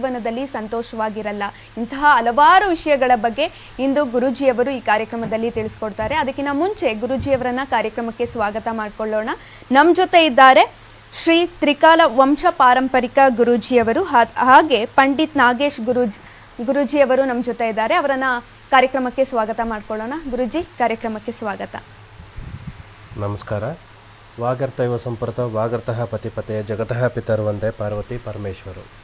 ಜೀವನದಲ್ಲಿ ಸಂತೋಷವಾಗಿರಲ್ಲ. ಇಂತಹ ಹಲವಾರು ವಿಷಯಗಳ ಬಗ್ಗೆ ಇಂದು ಗುರುಜಿಯವರು ಈ ಕಾರ್ಯಕ್ರಮದಲ್ಲಿ ತಿಳಿಸ್ಕೊಡ್ತಾರೆ. ಅದಕ್ಕಿಂತ ಮುಂಚೆ ಗುರುಜಿಯವರನ್ನ ಕಾರ್ಯಕ್ರಮಕ್ಕೆ ಸ್ವಾಗತ ಮಾಡಿಕೊಳ್ಳೋಣ. ನಮ್ಮ ಜೊತೆ ಇದ್ದಾರೆ ಶ್ರೀ ತ್ರಿಕಾಲ ವಂಶ ಪಾರಂಪರಿಕ ಗುರೂಜಿಯವರು. ಹಾಗೆ ಪಂಡಿತ್ ನಾಗೇಶ್ ಗುರುಜ್, ಗುರುಜಿಯವರು ನಮ್ಮ ಜೊತೆ ಇದ್ದಾರೆ. ಅವರನ್ನ ಕಾರ್ಯಕ್ರಮಕ್ಕೆ ಸ್ವಾಗತ ಮಾಡಿಕೊಳ್ಳೋಣ. ಗುರುಜಿ, ಕಾರ್ಯಕ್ರಮಕ್ಕೆ ಸ್ವಾಗತ. ನಮಸ್ಕಾರ. ವಾಗರ್ತೈವ ಸಂಪ್ರತ ವಾಗರ್ತಃ ಪತಿಪತೆಯ ಜಗತಃ ಪಿತರ್ವಂದೇ ಪಾರ್ವತಿ ಪರಮೇಶ್ವರು.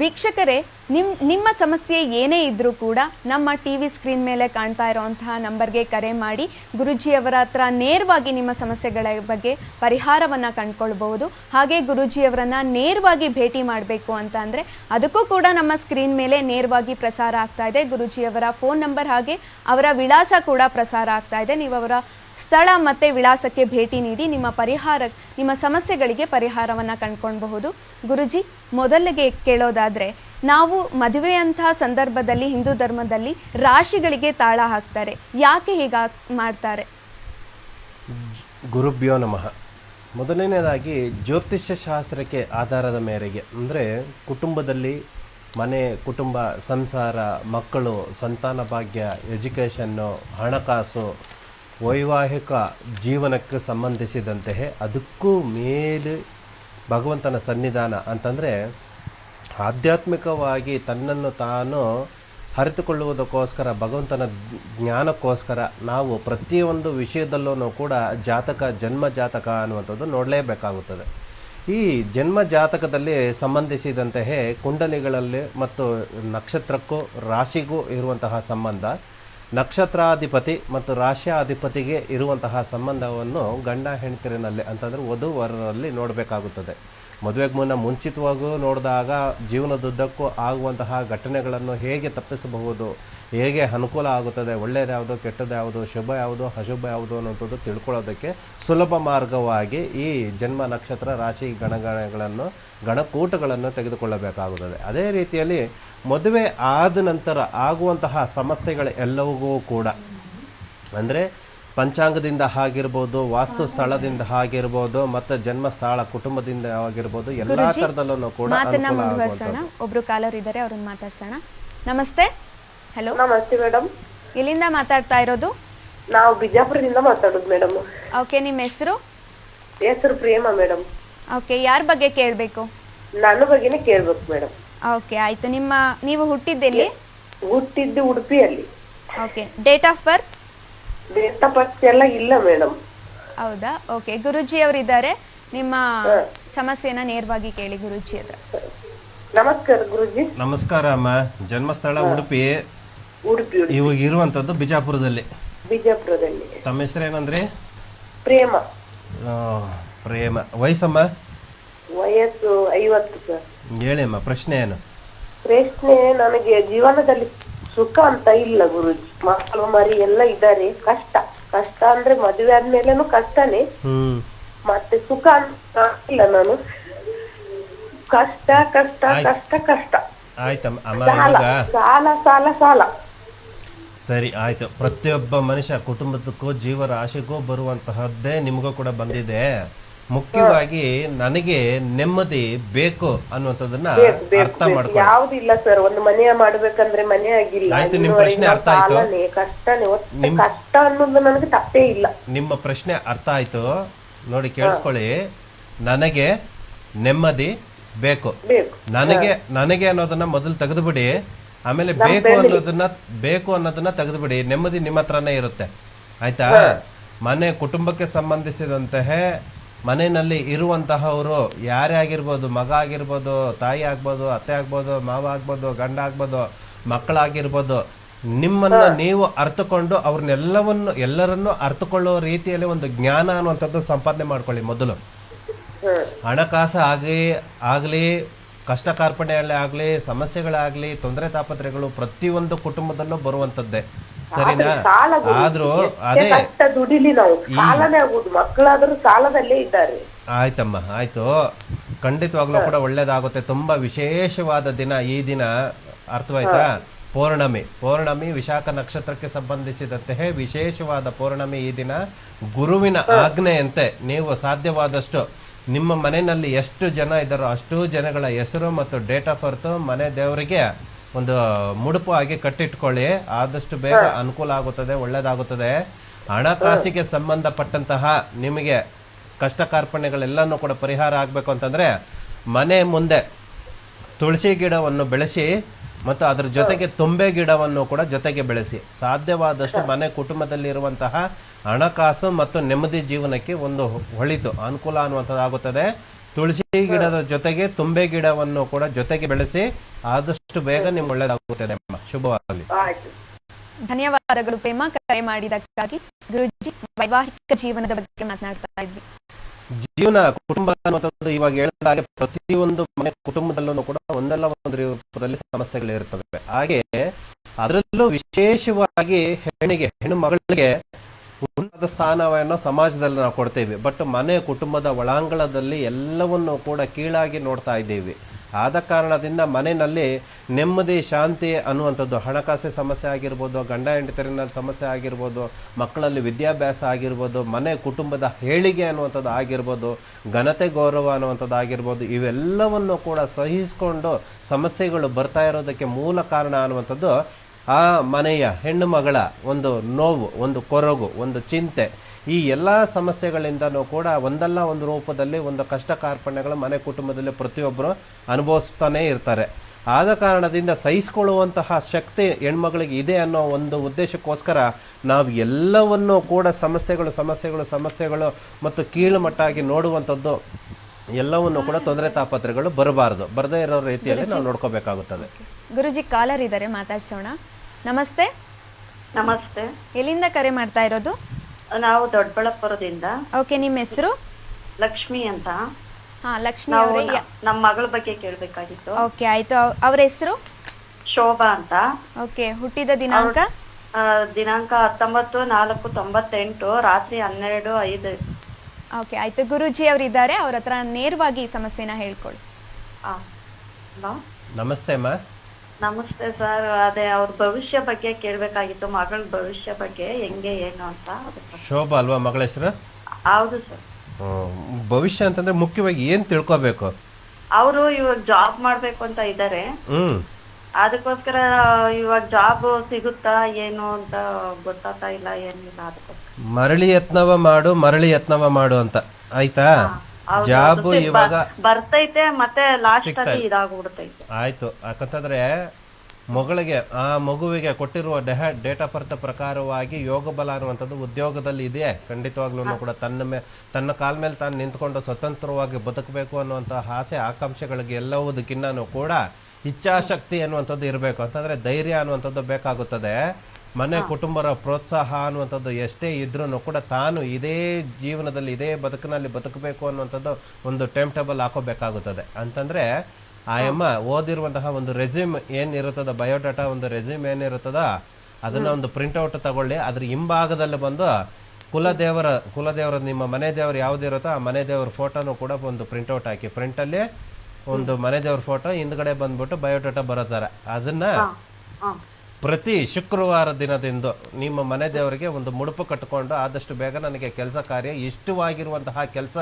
ವೀಕ್ಷಕರೇ, ನಿಮ್, ನಿಮ್ಮ ಸಮಸ್ಯೆ ಏನೇ ಇದ್ರೂ ಕೂಡ ನಮ್ಮ ಟಿ ವಿ ಸ್ಕ್ರೀನ್ ಮೇಲೆ ಕಾಣ್ತಾ ಇರುವಂತಹ ನಂಬರ್ಗೆ ಕರೆ ಮಾಡಿ ಗುರುಜಿಯವರ ಹತ್ರ ನೇರವಾಗಿ ನಿಮ್ಮ ಸಮಸ್ಯೆಗಳ ಬಗ್ಗೆ ಪರಿಹಾರವನ್ನು ಕಂಡುಕೊಳ್ಬಹುದು. ಹಾಗೆ ಗುರುಜಿಯವರನ್ನ ನೇರವಾಗಿ ಭೇಟಿ ಮಾಡಬೇಕು ಅಂತ ಅಂದರೆ ಅದಕ್ಕೂ ಕೂಡ ನಮ್ಮ ಸ್ಕ್ರೀನ್ ಮೇಲೆ ನೇರವಾಗಿ ಪ್ರಸಾರ ಆಗ್ತಾ ಇದೆ. ಗುರುಜಿಯವರ ಫೋನ್ ನಂಬರ್ ಹಾಗೆ ಅವರ ವಿಳಾಸ ಕೂಡ ಪ್ರಸಾರ ಆಗ್ತಾ ಇದೆ. ನೀವು ಅವರ ಸ್ಥಳ ಮತ್ತೆ ವಿಳಾಸಕ್ಕೆ ಭೇಟಿ ನೀಡಿ ನಿಮ್ಮ ಪರಿಹಾರ, ನಿಮ್ಮ ಸಮಸ್ಯೆಗಳಿಗೆ ಪರಿಹಾರವನ್ನು ಕಂಡುಕೊಳ್ಬಹುದು. ಗುರುಜಿ, ಮೊದಲಿಗೆ ಕೇಳೋದಾದ್ರೆ, ನಾವು ಮದುವೆಯಂತಹ ಸಂದರ್ಭದಲ್ಲಿ, ಹಿಂದೂ ಧರ್ಮದಲ್ಲಿ ರಾಶಿಗಳಿಗೆ ತಾಳ ಹಾಕ್ತಾರೆ. ಯಾಕೆ ಹೀಗ ಮಾಡ್ತಾರೆ? ಗುರುಭ್ಯೋ ನಮಃ. ಮೊದಲನೇದಾಗಿ ಜ್ಯೋತಿಷ್ಯ ಶಾಸ್ತ್ರಕ್ಕೆ ಆಧಾರದ ಮೇರೆಗೆ, ಅಂದರೆ ಕುಟುಂಬದಲ್ಲಿ ಮನೆ, ಕುಟುಂಬ, ಸಂಸಾರ, ಮಕ್ಕಳು, ಸಂತಾನ ಭಾಗ್ಯ, ಎಜುಕೇಷನ್ನು, ಹಣಕಾಸು ವೈವಾಹಿಕ ಜೀವನಕ್ಕೆ ಸಂಬಂಧಿಸಿದಂತೆ ಅದಕ್ಕೂ ಮೇಲೆ ಭಗವಂತನ ಸನ್ನಿಧಾನ ಅಂತಂದರೆ ಆಧ್ಯಾತ್ಮಿಕವಾಗಿ ತನ್ನನ್ನು ತಾನು ಅರಿತುಕೊಳ್ಳುವುದಕ್ಕೋಸ್ಕರ, ಭಗವಂತನ ಜ್ಞಾನಕ್ಕೋಸ್ಕರ ನಾವು ಪ್ರತಿಯೊಂದು ವಿಷಯದಲ್ಲೂ ಕೂಡ ಜಾತಕ, ಜನ್ಮ ಜಾತಕ ಅನ್ನುವಂಥದ್ದು ನೋಡಲೇಬೇಕಾಗುತ್ತದೆ. ಈ ಜನ್ಮ ಜಾತಕದಲ್ಲಿ ಸಂಬಂಧಿಸಿದಂತೆಯೇ ಕುಂಡಲಿಗಳಲ್ಲಿ ಮತ್ತು ನಕ್ಷತ್ರಕ್ಕೂ ರಾಶಿಗೂ ಇರುವಂತಹ ಸಂಬಂಧ. ನಕ್ಷತ್ರಾಧಿಪತಿ ಮತ್ತು ರಾಶ್ಯಾಧಿಪತಿಗೆ ಇರುವಂತಹ ಸಂಬಂಧವನ್ನು ಗಂಡ ಹೆಂಡತಿರಿನಲ್ಲಿ ಅಂತಂದರೆ ವಧುವರರಲ್ಲಿ ನೋಡಬೇಕಾಗುತ್ತದೆ. ಮದುವೆಗೆ ಮುನ್ನ ಮುಂಚಿತವಾಗೂ ನೋಡಿದಾಗ ಜೀವನದುದ್ದಕ್ಕೂ ಆಗುವಂತಹ ಘಟನೆಗಳನ್ನು ಹೇಗೆ ತಪ್ಪಿಸಬಹುದು, ಹೇಗೆ ಅನುಕೂಲ ಆಗುತ್ತದೆ, ಒಳ್ಳೆಯದು ಯಾವುದು ಕೆಟ್ಟದ್ದು ಯಾವುದು, ಶುಭ ಯಾವುದು, ಅಶುಭ ಯಾವುದು ಅನ್ನೋಂಥದ್ದು ತಿಳ್ಕೊಳ್ಳೋದಕ್ಕೆ ಸುಲಭ ಮಾರ್ಗವಾಗಿ ಈ ಜನ್ಮ ನಕ್ಷತ್ರ ರಾಶಿ ಗಣಗಣಗಳನ್ನು, ಗಣಕೂಟಗಳನ್ನು ತೆಗೆದುಕೊಳ್ಳಬೇಕಾಗುತ್ತದೆ. ಅದೇ ರೀತಿಯಲ್ಲಿ ಮದುವೆ ಆದ ನಂತರ ಆಗುವಂತಹ ಸಮಸ್ಯೆಗಳೆಲ್ಲವೂ ಕೂಡ, ಅಂದರೆ ಪಂಚಾಂಗದಿಂದ ಆಗಿರ್ಬೋದು ವಾಸ್ತು ಸ್ಥಳದಿಂದ ಆಗಿರ್ಬೋದು ಮತ್ತೆ ಜನ್ಮ ಸ್ಥಳ ಕುಟುಂಬದಿಂದ ಆಗಿರ್ಬೋದು ಎಲ್ಲಾ ತರದಲ್ಲೂ ಕೂಡ ಮಾತನ್ನ ಅನುಕೂಲ ಮುಂದುವರ್ಸೋಣ. ಒಬ್ರು ಕಾಲರ್ ಇದ್ದಾರೆ ಅವ್ರನ್ನ ಮಾತಾಡ್ಸೋಣ. ನಮಸ್ತೆ. ಹಲೋ ನಮಸ್ತೆ ಮೇಡಮ್ ಇಲ್ಲಿಂದ ಮಾತಾಡ್ತಾ ಇರೋದು? ನಾವು ಬಿಜಾಪುರದಿಂದ ಮಾತಾಡೋದು ಮೇಡಮ್ ಓಕೆ ನಿಮ್ಮ ಹೆಸರು? ಹೆಸರು ಪ್ರೇಮ ಮೇಡಮ್ ಓಕೆ ಯಾರ ಬಗ್ಗೆ ಕೇಳಬೇಕು? ನನ್ನ ಬಗ್ಗೆನೇ ಕೇಳ್ಬೇಕು ಮೇಡಮ್ ಓಕೆ ಆಯ್ತು. ನಿಮ್ಮ ನೀವು ಹುಟ್ಟಿದ್ದೆಲ್ಲಿ? ಹುಟ್ಟಿದ್ದು ಉಡುಪಿಯಲ್ಲಿ. Okay date of birth date birth ಎಲ್ಲ ಇಲ್ಲ ಮೇಡಮ್ ಹೌದಾ? ಓಕೆ ಗುರುಜಿ ಅವರಿದ್ದಾರೆ. ನಿಮ್ಮ ಸಮಸ್ಯೆನ ನೇರವಾಗಿ ಕೇಳಿ ಗುರುಜಿ ಹತ್ರ. ನಮಸ್ಕಾರ ಗುರುಜಿ. ನಮಸ್ಕಾರ ಅಮ್ಮ. ಜನ್ಮಸ್ಥಳ ಉಡುಪಿ. ಉಡುಪಿ ಉಡುಪಿ. ಇವಾಗ ಇರುವಂತದ್ದು ಬಿಜಾಪುರದಲ್ಲಿ. ಬಿಜಾಪುರದಲ್ಲಿ. ತಮ್ಮ ಹೆಸರೇನಂದ್ರಿ? ಪ್ರೇಮ. ಆ, ಪ್ರೇಮ. ವಯಸ್ಸಮ್ಮ? ವಯಸ್ಸು ಐವತ್ತು ಸರ್. ಹೇಳಿ ಅಮ್ಮ ಪ್ರಶ್ನೆ ಏನು? ಪ್ರಶ್ನೆ ನನಗೆ ಜೀವನದಲ್ಲಿ ಸುಖ ಅಂತ ಇಲ್ಲ ಗುರುಜಿ. ಮಕ್ಕಳು ಮರಿ ಎಲ್ಲ ಇದ್ದಾರೆ. ಕಷ್ಟ. ಕಷ್ಟ ಅಂದ್ರೆ ಮದುವೆ ಆದ್ಮೇಲೆನೂ ಕಷ್ಟನೇ. ಹ್ಮ್. ಮತ್ತೆ ಸುಖ ಅಂತ ಇಲ್ಲ ನಾನು. ಕಷ್ಟ ಕಷ್ಟ ಕಷ್ಟ ಕಷ್ಟ. ಸಾಲ. ಸಾಲ ಸಾಲ ಸಾಲ. ಸರಿ ಆಯ್ತು. ಪ್ರತಿಯೊಬ್ಬ ಮನುಷ್ಯ ಕುಟುಂಬದಕ್ಕೂ ಜೀವರಾಶಿಗೂ ಬರುವಂತಹದ್ದೇ ನಿಮಗೂ ಕೂಡ ಬಂದಿದೆ. ಮುಖ್ಯವಾಗಿ ನನಗೆ ನೆಮ್ಮದಿ ಬೇಕು ಅನ್ನುವಂಥದ್ದನ್ನ ಅರ್ಥ ಮಾಡ್ಕೊಳ್ಳಿ. ಯಾವ್ದಿಲ್ಲ ಸರ್ ಒಂದು ಮನೆಯ ಮಾಡ್ಬೇಕಂದ್ರೆ ಮನೆ ಆಗಿಲ್ಲ. ಆಯ್ತು, ನಿಮ್ಮ ಪ್ರಶ್ನೆ ಅರ್ಥ ಆಯ್ತು. ಕಷ್ಟನೇ ಕಷ್ಟ ಅನ್ನೋದು ನನಗೆ ತಪ್ಪೇ ಇಲ್ಲ. ನಿಮ್ಮ ಪ್ರಶ್ನೆ ಅರ್ಥ ಆಯ್ತು. ನೋಡಿ ಕೇಳಿಸ್ಕೊಳ್ಳಿ. ನನಗೆ ನೆಮ್ಮದಿ ಬೇಕು. ಬೇಕು. ನನಗೆ ನನಗೆ ಅನ್ನೋದನ್ನ ಮೊದಲು ತೆಗೆದುಬಿಡಿ. ಆಮೇಲೆ ಬೇಕು ಅನ್ನೋದನ್ನ ಬೇಕು ಅನ್ನೋದನ್ನ ತೆಗೆದುಬಿಡಿ. ನೆಮ್ಮದಿ ನಿಮ್ಮ ಹತ್ರನೇ ಇರುತ್ತೆ. ಆಯ್ತಾ? ಮನೆ ಕುಟುಂಬಕ್ಕೆ ಸಂಬಂಧಿಸಿದಂತಹ ಮನೆಯಲ್ಲಿ ಇರುವಂತಹವರು ಯಾರೇ ಆಗಿರ್ಬೋದು ಮಗ ಆಗಿರ್ಬೋದು ತಾಯಿ ಆಗ್ಬೋದು ಅತ್ತೆ ಆಗ್ಬೋದು ಮಾವ ಆಗ್ಬೋದು ಗಂಡ ಆಗ್ಬೋದು ಮಕ್ಕಳಾಗಿರ್ಬೋದು ನಿಮ್ಮನ್ನ ನೀವು ಅರ್ಥಕೊಂಡು ಅವ್ರನ್ನೆಲ್ಲವನ್ನು ಎಲ್ಲರನ್ನು ಅರ್ಥಕೊಳ್ಳುವ ರೀತಿಯಲ್ಲಿ ಒಂದು ಜ್ಞಾನ ಅನ್ನುವಂಥದ್ದು ಸಂಪಾದನೆ ಮಾಡ್ಕೊಳ್ಳಿ ಮೊದಲು. ಹಣಕಾಸು ಆಗಲಿ ಆಗಲಿ ಕಷ್ಟ ಕಾರ್ಪಣ್ಯಗಳೇ ಆಗಲಿ ಸಮಸ್ಯೆಗಳಾಗಲಿ ತೊಂದರೆ ತಾಪತ್ರೆಗಳು ಪ್ರತಿಯೊಂದು ಕುಟುಂಬದಲ್ಲೂ ಬರುವಂಥದ್ದೇ. ಸರಿನಾ? ಸಾಲ ಆದ್ರೂ ಅದೇ ಕಷ್ಟ ದುಡಿಲಿ ನಾವು ಸಾಲನೇ ಆಗುದು ಮಕ್ಕಳಾದ್ರೂ ಸಾಲದಲ್ಲೇ ಇದ್ದಾರೆ. ಆಯ್ತಮ್ಮ ಆಯ್ತು. ಖಂಡಿತವಾಗ್ಲೂ ಕೂಡ ಒಳ್ಳೇದಾಗುತ್ತೆ. ತುಂಬಾ ವಿಶೇಷವಾದ ದಿನ ಈ ದಿನ. ಅರ್ಥವಾಯ್ತಾ? ಪೌರ್ಣಮಿ. ಪೌರ್ಣಮಿ ವಿಶಾಖ ನಕ್ಷತ್ರಕ್ಕೆ ಸಂಬಂಧಿಸಿದಂತೆ ವಿಶೇಷವಾದ ಪೌರ್ಣಮಿ ಈ ದಿನ. ಗುರುವಿನ ಆಜ್ಞೆಯಂತೆ ನೀವು ಸಾಧ್ಯವಾದಷ್ಟು ನಿಮ್ಮ ಮನೆಯಲ್ಲಿ ಎಷ್ಟು ಜನ ಇದ್ದಾರೋ ಅಷ್ಟು ಜನಗಳ ಹೆಸರು ಮತ್ತು ಡೇಟ್ ಆಫ್ ಬರ್ತು ಮನೆ ದೇವರಿಗೆ ಒಂದು ಮುಡುಪು ಆಗಿ ಕಟ್ಟಿಟ್ಕೊಳ್ಳಿ. ಆದಷ್ಟು ಬೇಗ ಅನುಕೂಲ ಆಗುತ್ತದೆ ಒಳ್ಳೇದಾಗುತ್ತದೆ. ಹಣಕಾಸಿಗೆ ಸಂಬಂಧಪಟ್ಟಂತಹ ನಿಮಗೆ ಕಷ್ಟ ಕಾರ್ಪಣ್ಯಗಳೆಲ್ಲನೂ ಕೂಡ ಪರಿಹಾರ ಆಗಬೇಕು ಅಂತಂದ್ರೆ ಮನೆ ಮುಂದೆ ತುಳಸಿ ಗಿಡವನ್ನು ಬೆಳೆಸಿ ಮತ್ತು ಅದರ ಜೊತೆಗೆ ತುಂಬೆ ಗಿಡವನ್ನು ಕೂಡ ಜೊತೆಗೆ ಬೆಳೆಸಿ. ಸಾಧ್ಯವಾದಷ್ಟು ಮನೆ ಕುಟುಂಬದಲ್ಲಿರುವಂತಹ ಹಣಕಾಸು ಮತ್ತು ನೆಮ್ಮದಿ ಜೀವನಕ್ಕೆ ಒಂದು ಒಳಿತು ಅನುಕೂಲ ಅನ್ನುವಂಥದ್ದಾಗುತ್ತದೆ. ತುಳಸಿ ಗಿಡದ ಜೊತೆಗೆ ತುಂಬೆ ಗಿಡವನ್ನು ಕೂಡ ಜೊತೆಗೆ ಬೆಳೆಸಿ ಆದಷ್ಟು ಬೇಗ ನಿಮ್ಗೆ ಒಳ್ಳೇದಾಗುತ್ತದೆ ಅಮ್ಮ. ಶುಭವಾಗಲಿ. ಧನ್ಯವಾದಗಳು ಪ್ರೇಮ. ಕರೆ ಮಾಡಿದಕ್ಕಾಗಿ ಗುರುಜಿ ವೈವಾಹಿಕ ಜೀವನದ ಬಗ್ಗೆ ಮಾತನಾಡ್ತಾ ಇದ್ವಿ. ಜೀವನ ಕುಟುಂಬ ಅನ್ನುವಂಥದ್ದು ಇವಾಗ ಹೇಳಿದ ಹಾಗೆ ಪ್ರತಿಯೊಂದು ಮನೆ ಕುಟುಂಬದಲ್ಲೂ ಕೂಡ ಒಂದಲ್ಲ ಒಂದು ರೂಪದಲ್ಲಿ ಸಮಸ್ಯೆಗಳಿರ್ತವೆ ಹಾಗೆ ಅದರಲ್ಲೂ ವಿಶೇಷವಾಗಿ ಹೆಣ್ಣಿಗೆ ಹೆಣ್ಣು ಮಗಳಿಗೆ ಉನ್ನತ ಸ್ಥಾನವನ್ನು ಸಮಾಜದಲ್ಲಿ ನಾವು ಕೊಡ್ತೇವೆ. ಬಟ್ ಮನೆ, ಕುಟುಂಬದ ಒಳಾಂಗಣದಲ್ಲಿ ಎಲ್ಲವನ್ನು ಕೂಡ ಕೀಳಾಗಿ ನೋಡ್ತಾ ಇದ್ದೇವೆ. ಆದ ಕಾರಣದಿಂದ ಮನೆಯಲ್ಲಿ ನೆಮ್ಮದಿ, ಶಾಂತಿ ಅನ್ನುವಂಥದ್ದು ಹಣಕಾಸು ಸಮಸ್ಯೆ ಆಗಿರ್ಬೋದು, ಗಂಡ ಹೆಂಡತಿರಿನ ಸಮಸ್ಯೆ ಆಗಿರ್ಬೋದು, ಮಕ್ಕಳಲ್ಲಿ ವಿದ್ಯಾಭ್ಯಾಸ ಆಗಿರ್ಬೋದು, ಮನೆ, ಕುಟುಂಬದ ಹೇಳಿಗೆ ಅನ್ನುವಂಥದ್ದು ಆಗಿರ್ಬೋದು, ಘನತೆ, ಗೌರವ ಅನ್ನುವಂಥದ್ದು ಆಗಿರ್ಬೋದು, ಇವೆಲ್ಲವನ್ನು ಕೂಡ ಸಹಿಸಿಕೊಂಡು ಸಮಸ್ಯೆಗಳು ಬರ್ತಾ ಇರೋದಕ್ಕೆ ಮೂಲ ಕಾರಣ ಅನ್ನುವಂಥದ್ದು ಆ ಮನೆಯ ಹೆಣ್ಣು ಮಗಳ ಒಂದು ನೋವು, ಒಂದು ಕೊರಗು, ಒಂದು ಚಿಂತೆ, ಈ ಎಲ್ಲ ಸಮಸ್ಯೆಗಳಿಂದನೂ ಕೂಡ ಒಂದಲ್ಲ ಒಂದು ರೂಪದಲ್ಲಿ, ಒಂದು ಕಷ್ಟ ಕಾರ್ಪಣ್ಯಗಳು ಮನೆ ಕುಟುಂಬದಲ್ಲಿ ಪ್ರತಿಯೊಬ್ಬರು ಅನುಭವಿಸ್ತಾನೇ ಇರ್ತಾರೆ. ಆದ ಕಾರಣದಿಂದ ಸಹಿಸಿಕೊಳ್ಳುವಂತಹ ಶಕ್ತಿ ಹೆಣ್ಮಗಳಿಗೆ ಇದೆ ಅನ್ನೋ ಒಂದು ಉದ್ದೇಶಕ್ಕೋಸ್ಕರ ನಾವು ಎಲ್ಲವನ್ನೂ ಕೂಡ ಸಮಸ್ಯೆಗಳು ಸಮಸ್ಯೆಗಳು ಸಮಸ್ಯೆಗಳು ಮತ್ತು ಕೀಳುಮಟ್ಟಾಗಿ ನೋಡುವಂಥದ್ದು ಎಲ್ಲವನ್ನು ಕೂಡ ತೊಂದರೆ ತಾಪತ್ರೆಗಳು ಬರಬಾರದು. ಬರದೇ ಇರೋ ರೀತಿಯಲ್ಲಿ ನಾವು ನೋಡ್ಕೋಬೇಕಾಗುತ್ತದೆ. ಗುರುಜಿ ಕಾಲರ್ ಇದ್ದಾರೆ ಮಾತಾಡ್ಸೋಣ. ನಮಸ್ತೆ. ನಮಸ್ತೆ. ಎಲ್ಲಿಂದ ಕರೆ ಮಾಡ್ತಾ ಇರೋದು? ನಾವು ದೊಡ್ಡಬಳ್ಳಾಪುರದಿಂದ. ಓಕೆ ನಿಮ್ಮ ಹೆಸರು? ಲಕ್ಷ್ಮಿ ಅಂತ. ಹಾ ಲಕ್ಷ್ಮಿ ನಾವು ಅವರೇ ನಮ್ಮ ಮಗಳ ಬಗ್ಗೆ ಕೇಳಬೇಕಾಗಿತ್ತು. ಓಕೆ ಆಯ್ತು. ಅವರ ಅವ್ರ ಹೆಸರು? ಶೋಭಾ ಅಂತ. ಓಕೆ ಹುಟ್ಟಿದ ದಿನಾಂಕ? ಆ, ದಿನಾಂಕ ಹತ್ತೊಂಬತ್ತು ನಾಲ್ಕು ತೊಂಬತ್ತೆಂಟು ರಾತ್ರಿ ಹನ್ನೆರಡು ಐದು. ಓಕೆ ಆಯ್ತು. ಗುರುಜಿ ಅವರು ಇದ್ದಾರೆ. ಅವ್ರ ಹತ್ರ ನೇರವಾಗಿ ಈ ಸಮಸ್ಯೆನ ಹೇಳ್ಕೊಳ್ಳಿ ಆ, ಹಲೋ ನಮಸ್ತೆ ಅಮ್ಮ. ನಮಸ್ತೆ ಸರ್ ಅದೇ ಅವ್ರ ಭವಿಷ್ಯ ಬಗ್ಗೆ ಕೇಳ್ಬೇಕಾಗಿತ್ತು ಮಗಳ ಭವಿಷ್ಯ ಬಗ್ಗೆ ಹೆಂಗೆ ಏನು ಅಂತ ಅದಕ್ಕೆ. ಶೋಭಾ ಅಲ್ವಾ ಮಗಳ ಹೆಸರು? ಹೌದು ಸರ್. ಭವಿಷ್ಯ ಅಂತಂದ್ರೆ ಮುಖ್ಯವಾಗಿ ಏನ್ ತಿಳ್ಕೊಬೇಕು? ಅವರು ಇವಾಗ ಜಾಬ್ ಮಾಡ್ಬೇಕು ಅಂತ ಇದ್ದಾರೆ ಹ್ಮ್. ಅದಕ್ಕೋಸ್ಕರ ಇವಾಗ ಜಾಬ್ ಸಿಗುತ್ತಾ ಏನು ಅಂತ ಗೊತ್ತಾಗ್ತಾ ಇಲ್ಲ ಏನಿಲ್ಲ ಅದಕ್ಕೋಸ್ಕರ. ಮರಳಿ ಯತ್ನವ ಮಾಡು ಮರಳಿ ಯತ್ನವ ಮಾಡು ಅಂತ. ಆಯ್ತಾ? ಜಾಬ್. ಇವಾಗ ಬರ್ತೈತೆ ಮತ್ತೆ ಲಾಸ್ಟ್ ಅಲ್ಲಿ ಇದಾಗ್ಬಿಡ್ತೈತೆ. ಆಯ್ತು ಯಾಕಂತಂದ್ರೆ ಮಗಳಿಗೆ ಆ ಮಗುವಿಗೆ ಕೊಟ್ಟಿರುವ ಡೆಹ ಡೇಟ್ ಆಫ್ ಬರ್ತ್ ಪ್ರಕಾರವಾಗಿ ಯೋಗ ಬಲ ಅನ್ನುವಂಥದ್ದು ಉದ್ಯೋಗದಲ್ಲಿ ಇದೆ ಖಂಡಿತವಾಗ್ಲೂ ಕೂಡ ತನ್ನ ಮೇ ತನ್ನ ಕಾಲ ಮೇಲೆ ತಾನು ನಿಂತ್ಕೊಂಡು ಸ್ವತಂತ್ರವಾಗಿ ಬದುಕಬೇಕು ಅನ್ನುವಂಥ ಆಸೆ ಆಕಾಂಕ್ಷೆಗಳಿಗೆ ಎಲ್ಲವುದಕ್ಕಿನ್ನೂ ಕೂಡ ಇಚ್ಛಾಶಕ್ತಿ ಅನ್ನುವಂಥದ್ದು ಇರಬೇಕು. ಅಂತಂದ್ರೆ ಧೈರ್ಯ ಅನ್ನುವಂಥದ್ದು ಬೇಕಾಗುತ್ತದೆ. ಮನೆ ಕುಟುಂಬರ ಪ್ರೋತ್ಸಾಹ ಅನ್ನುವಂಥದ್ದು ಎಷ್ಟೇ ಇದ್ರೂ ಕೂಡ ತಾನು ಇದೇ ಜೀವನದಲ್ಲಿ ಇದೇ ಬದುಕಿನಲ್ಲಿ ಬದುಕಬೇಕು ಅನ್ನುವಂಥದ್ದು ಒಂದು ಟೈಮ್ ಟೇಬಲ್ ಹಾಕೋಬೇಕಾಗುತ್ತದೆ. ಅಂತಂದ್ರೆ ಆ ಅಮ್ಮ ಓದಿರುವಂತಹ ಒಂದು ರೆಸ್ಯೂಮ್ ಏನಿರುತ್ತದ ಬಯೋಡಾಟಾ ಒಂದು ರೆಸ್ಯೂಮ್ ಏನಿರುತ್ತದ ಅದನ್ನ ಒಂದು ಪ್ರಿಂಟ್ಔಟ್ ತಗೊಳ್ಳಿ ಅದ್ರ ಹಿಂಭಾಗದಲ್ಲಿ ಬಂದು ಕುಲದೇವರ ಕುಲದೇವರ ನಿಮ್ಮ ಮನೆ ದೇವರು ಯಾವ್ದಿರುತ್ತೋ ಆ ಮನೆ ದೇವರ ಫೋಟೋನು ಕೂಡ ಒಂದು ಪ್ರಿಂಟ್ಔಟ್ ಹಾಕಿ ಪ್ರಿಂಟಲ್ಲಿ ಒಂದು ಮನೆ ದೇವರ ಫೋಟೋ ಹಿಂದ್ಗಡೆ ಬಂದ್ಬಿಟ್ಟು ಬಯೋಡಾಟಾ ಬರೋತಾರೆ ಅದನ್ನ ಪ್ರತಿ ಶುಕ್ರವಾರ ದಿನದಿಂದ ನಿಮ್ಮ ಮನೆ ದೇವರಿಗೆ ಒಂದು ಮುಡುಪು ಕಟ್ಟಿಕೊಂಡು ಆದಷ್ಟು ಬೇಗ ನನಗೆ ಕೆಲಸ ಕಾರ್ಯ ಇಷ್ಟವಾಗಿರುವಂತಹ ಕೆಲಸ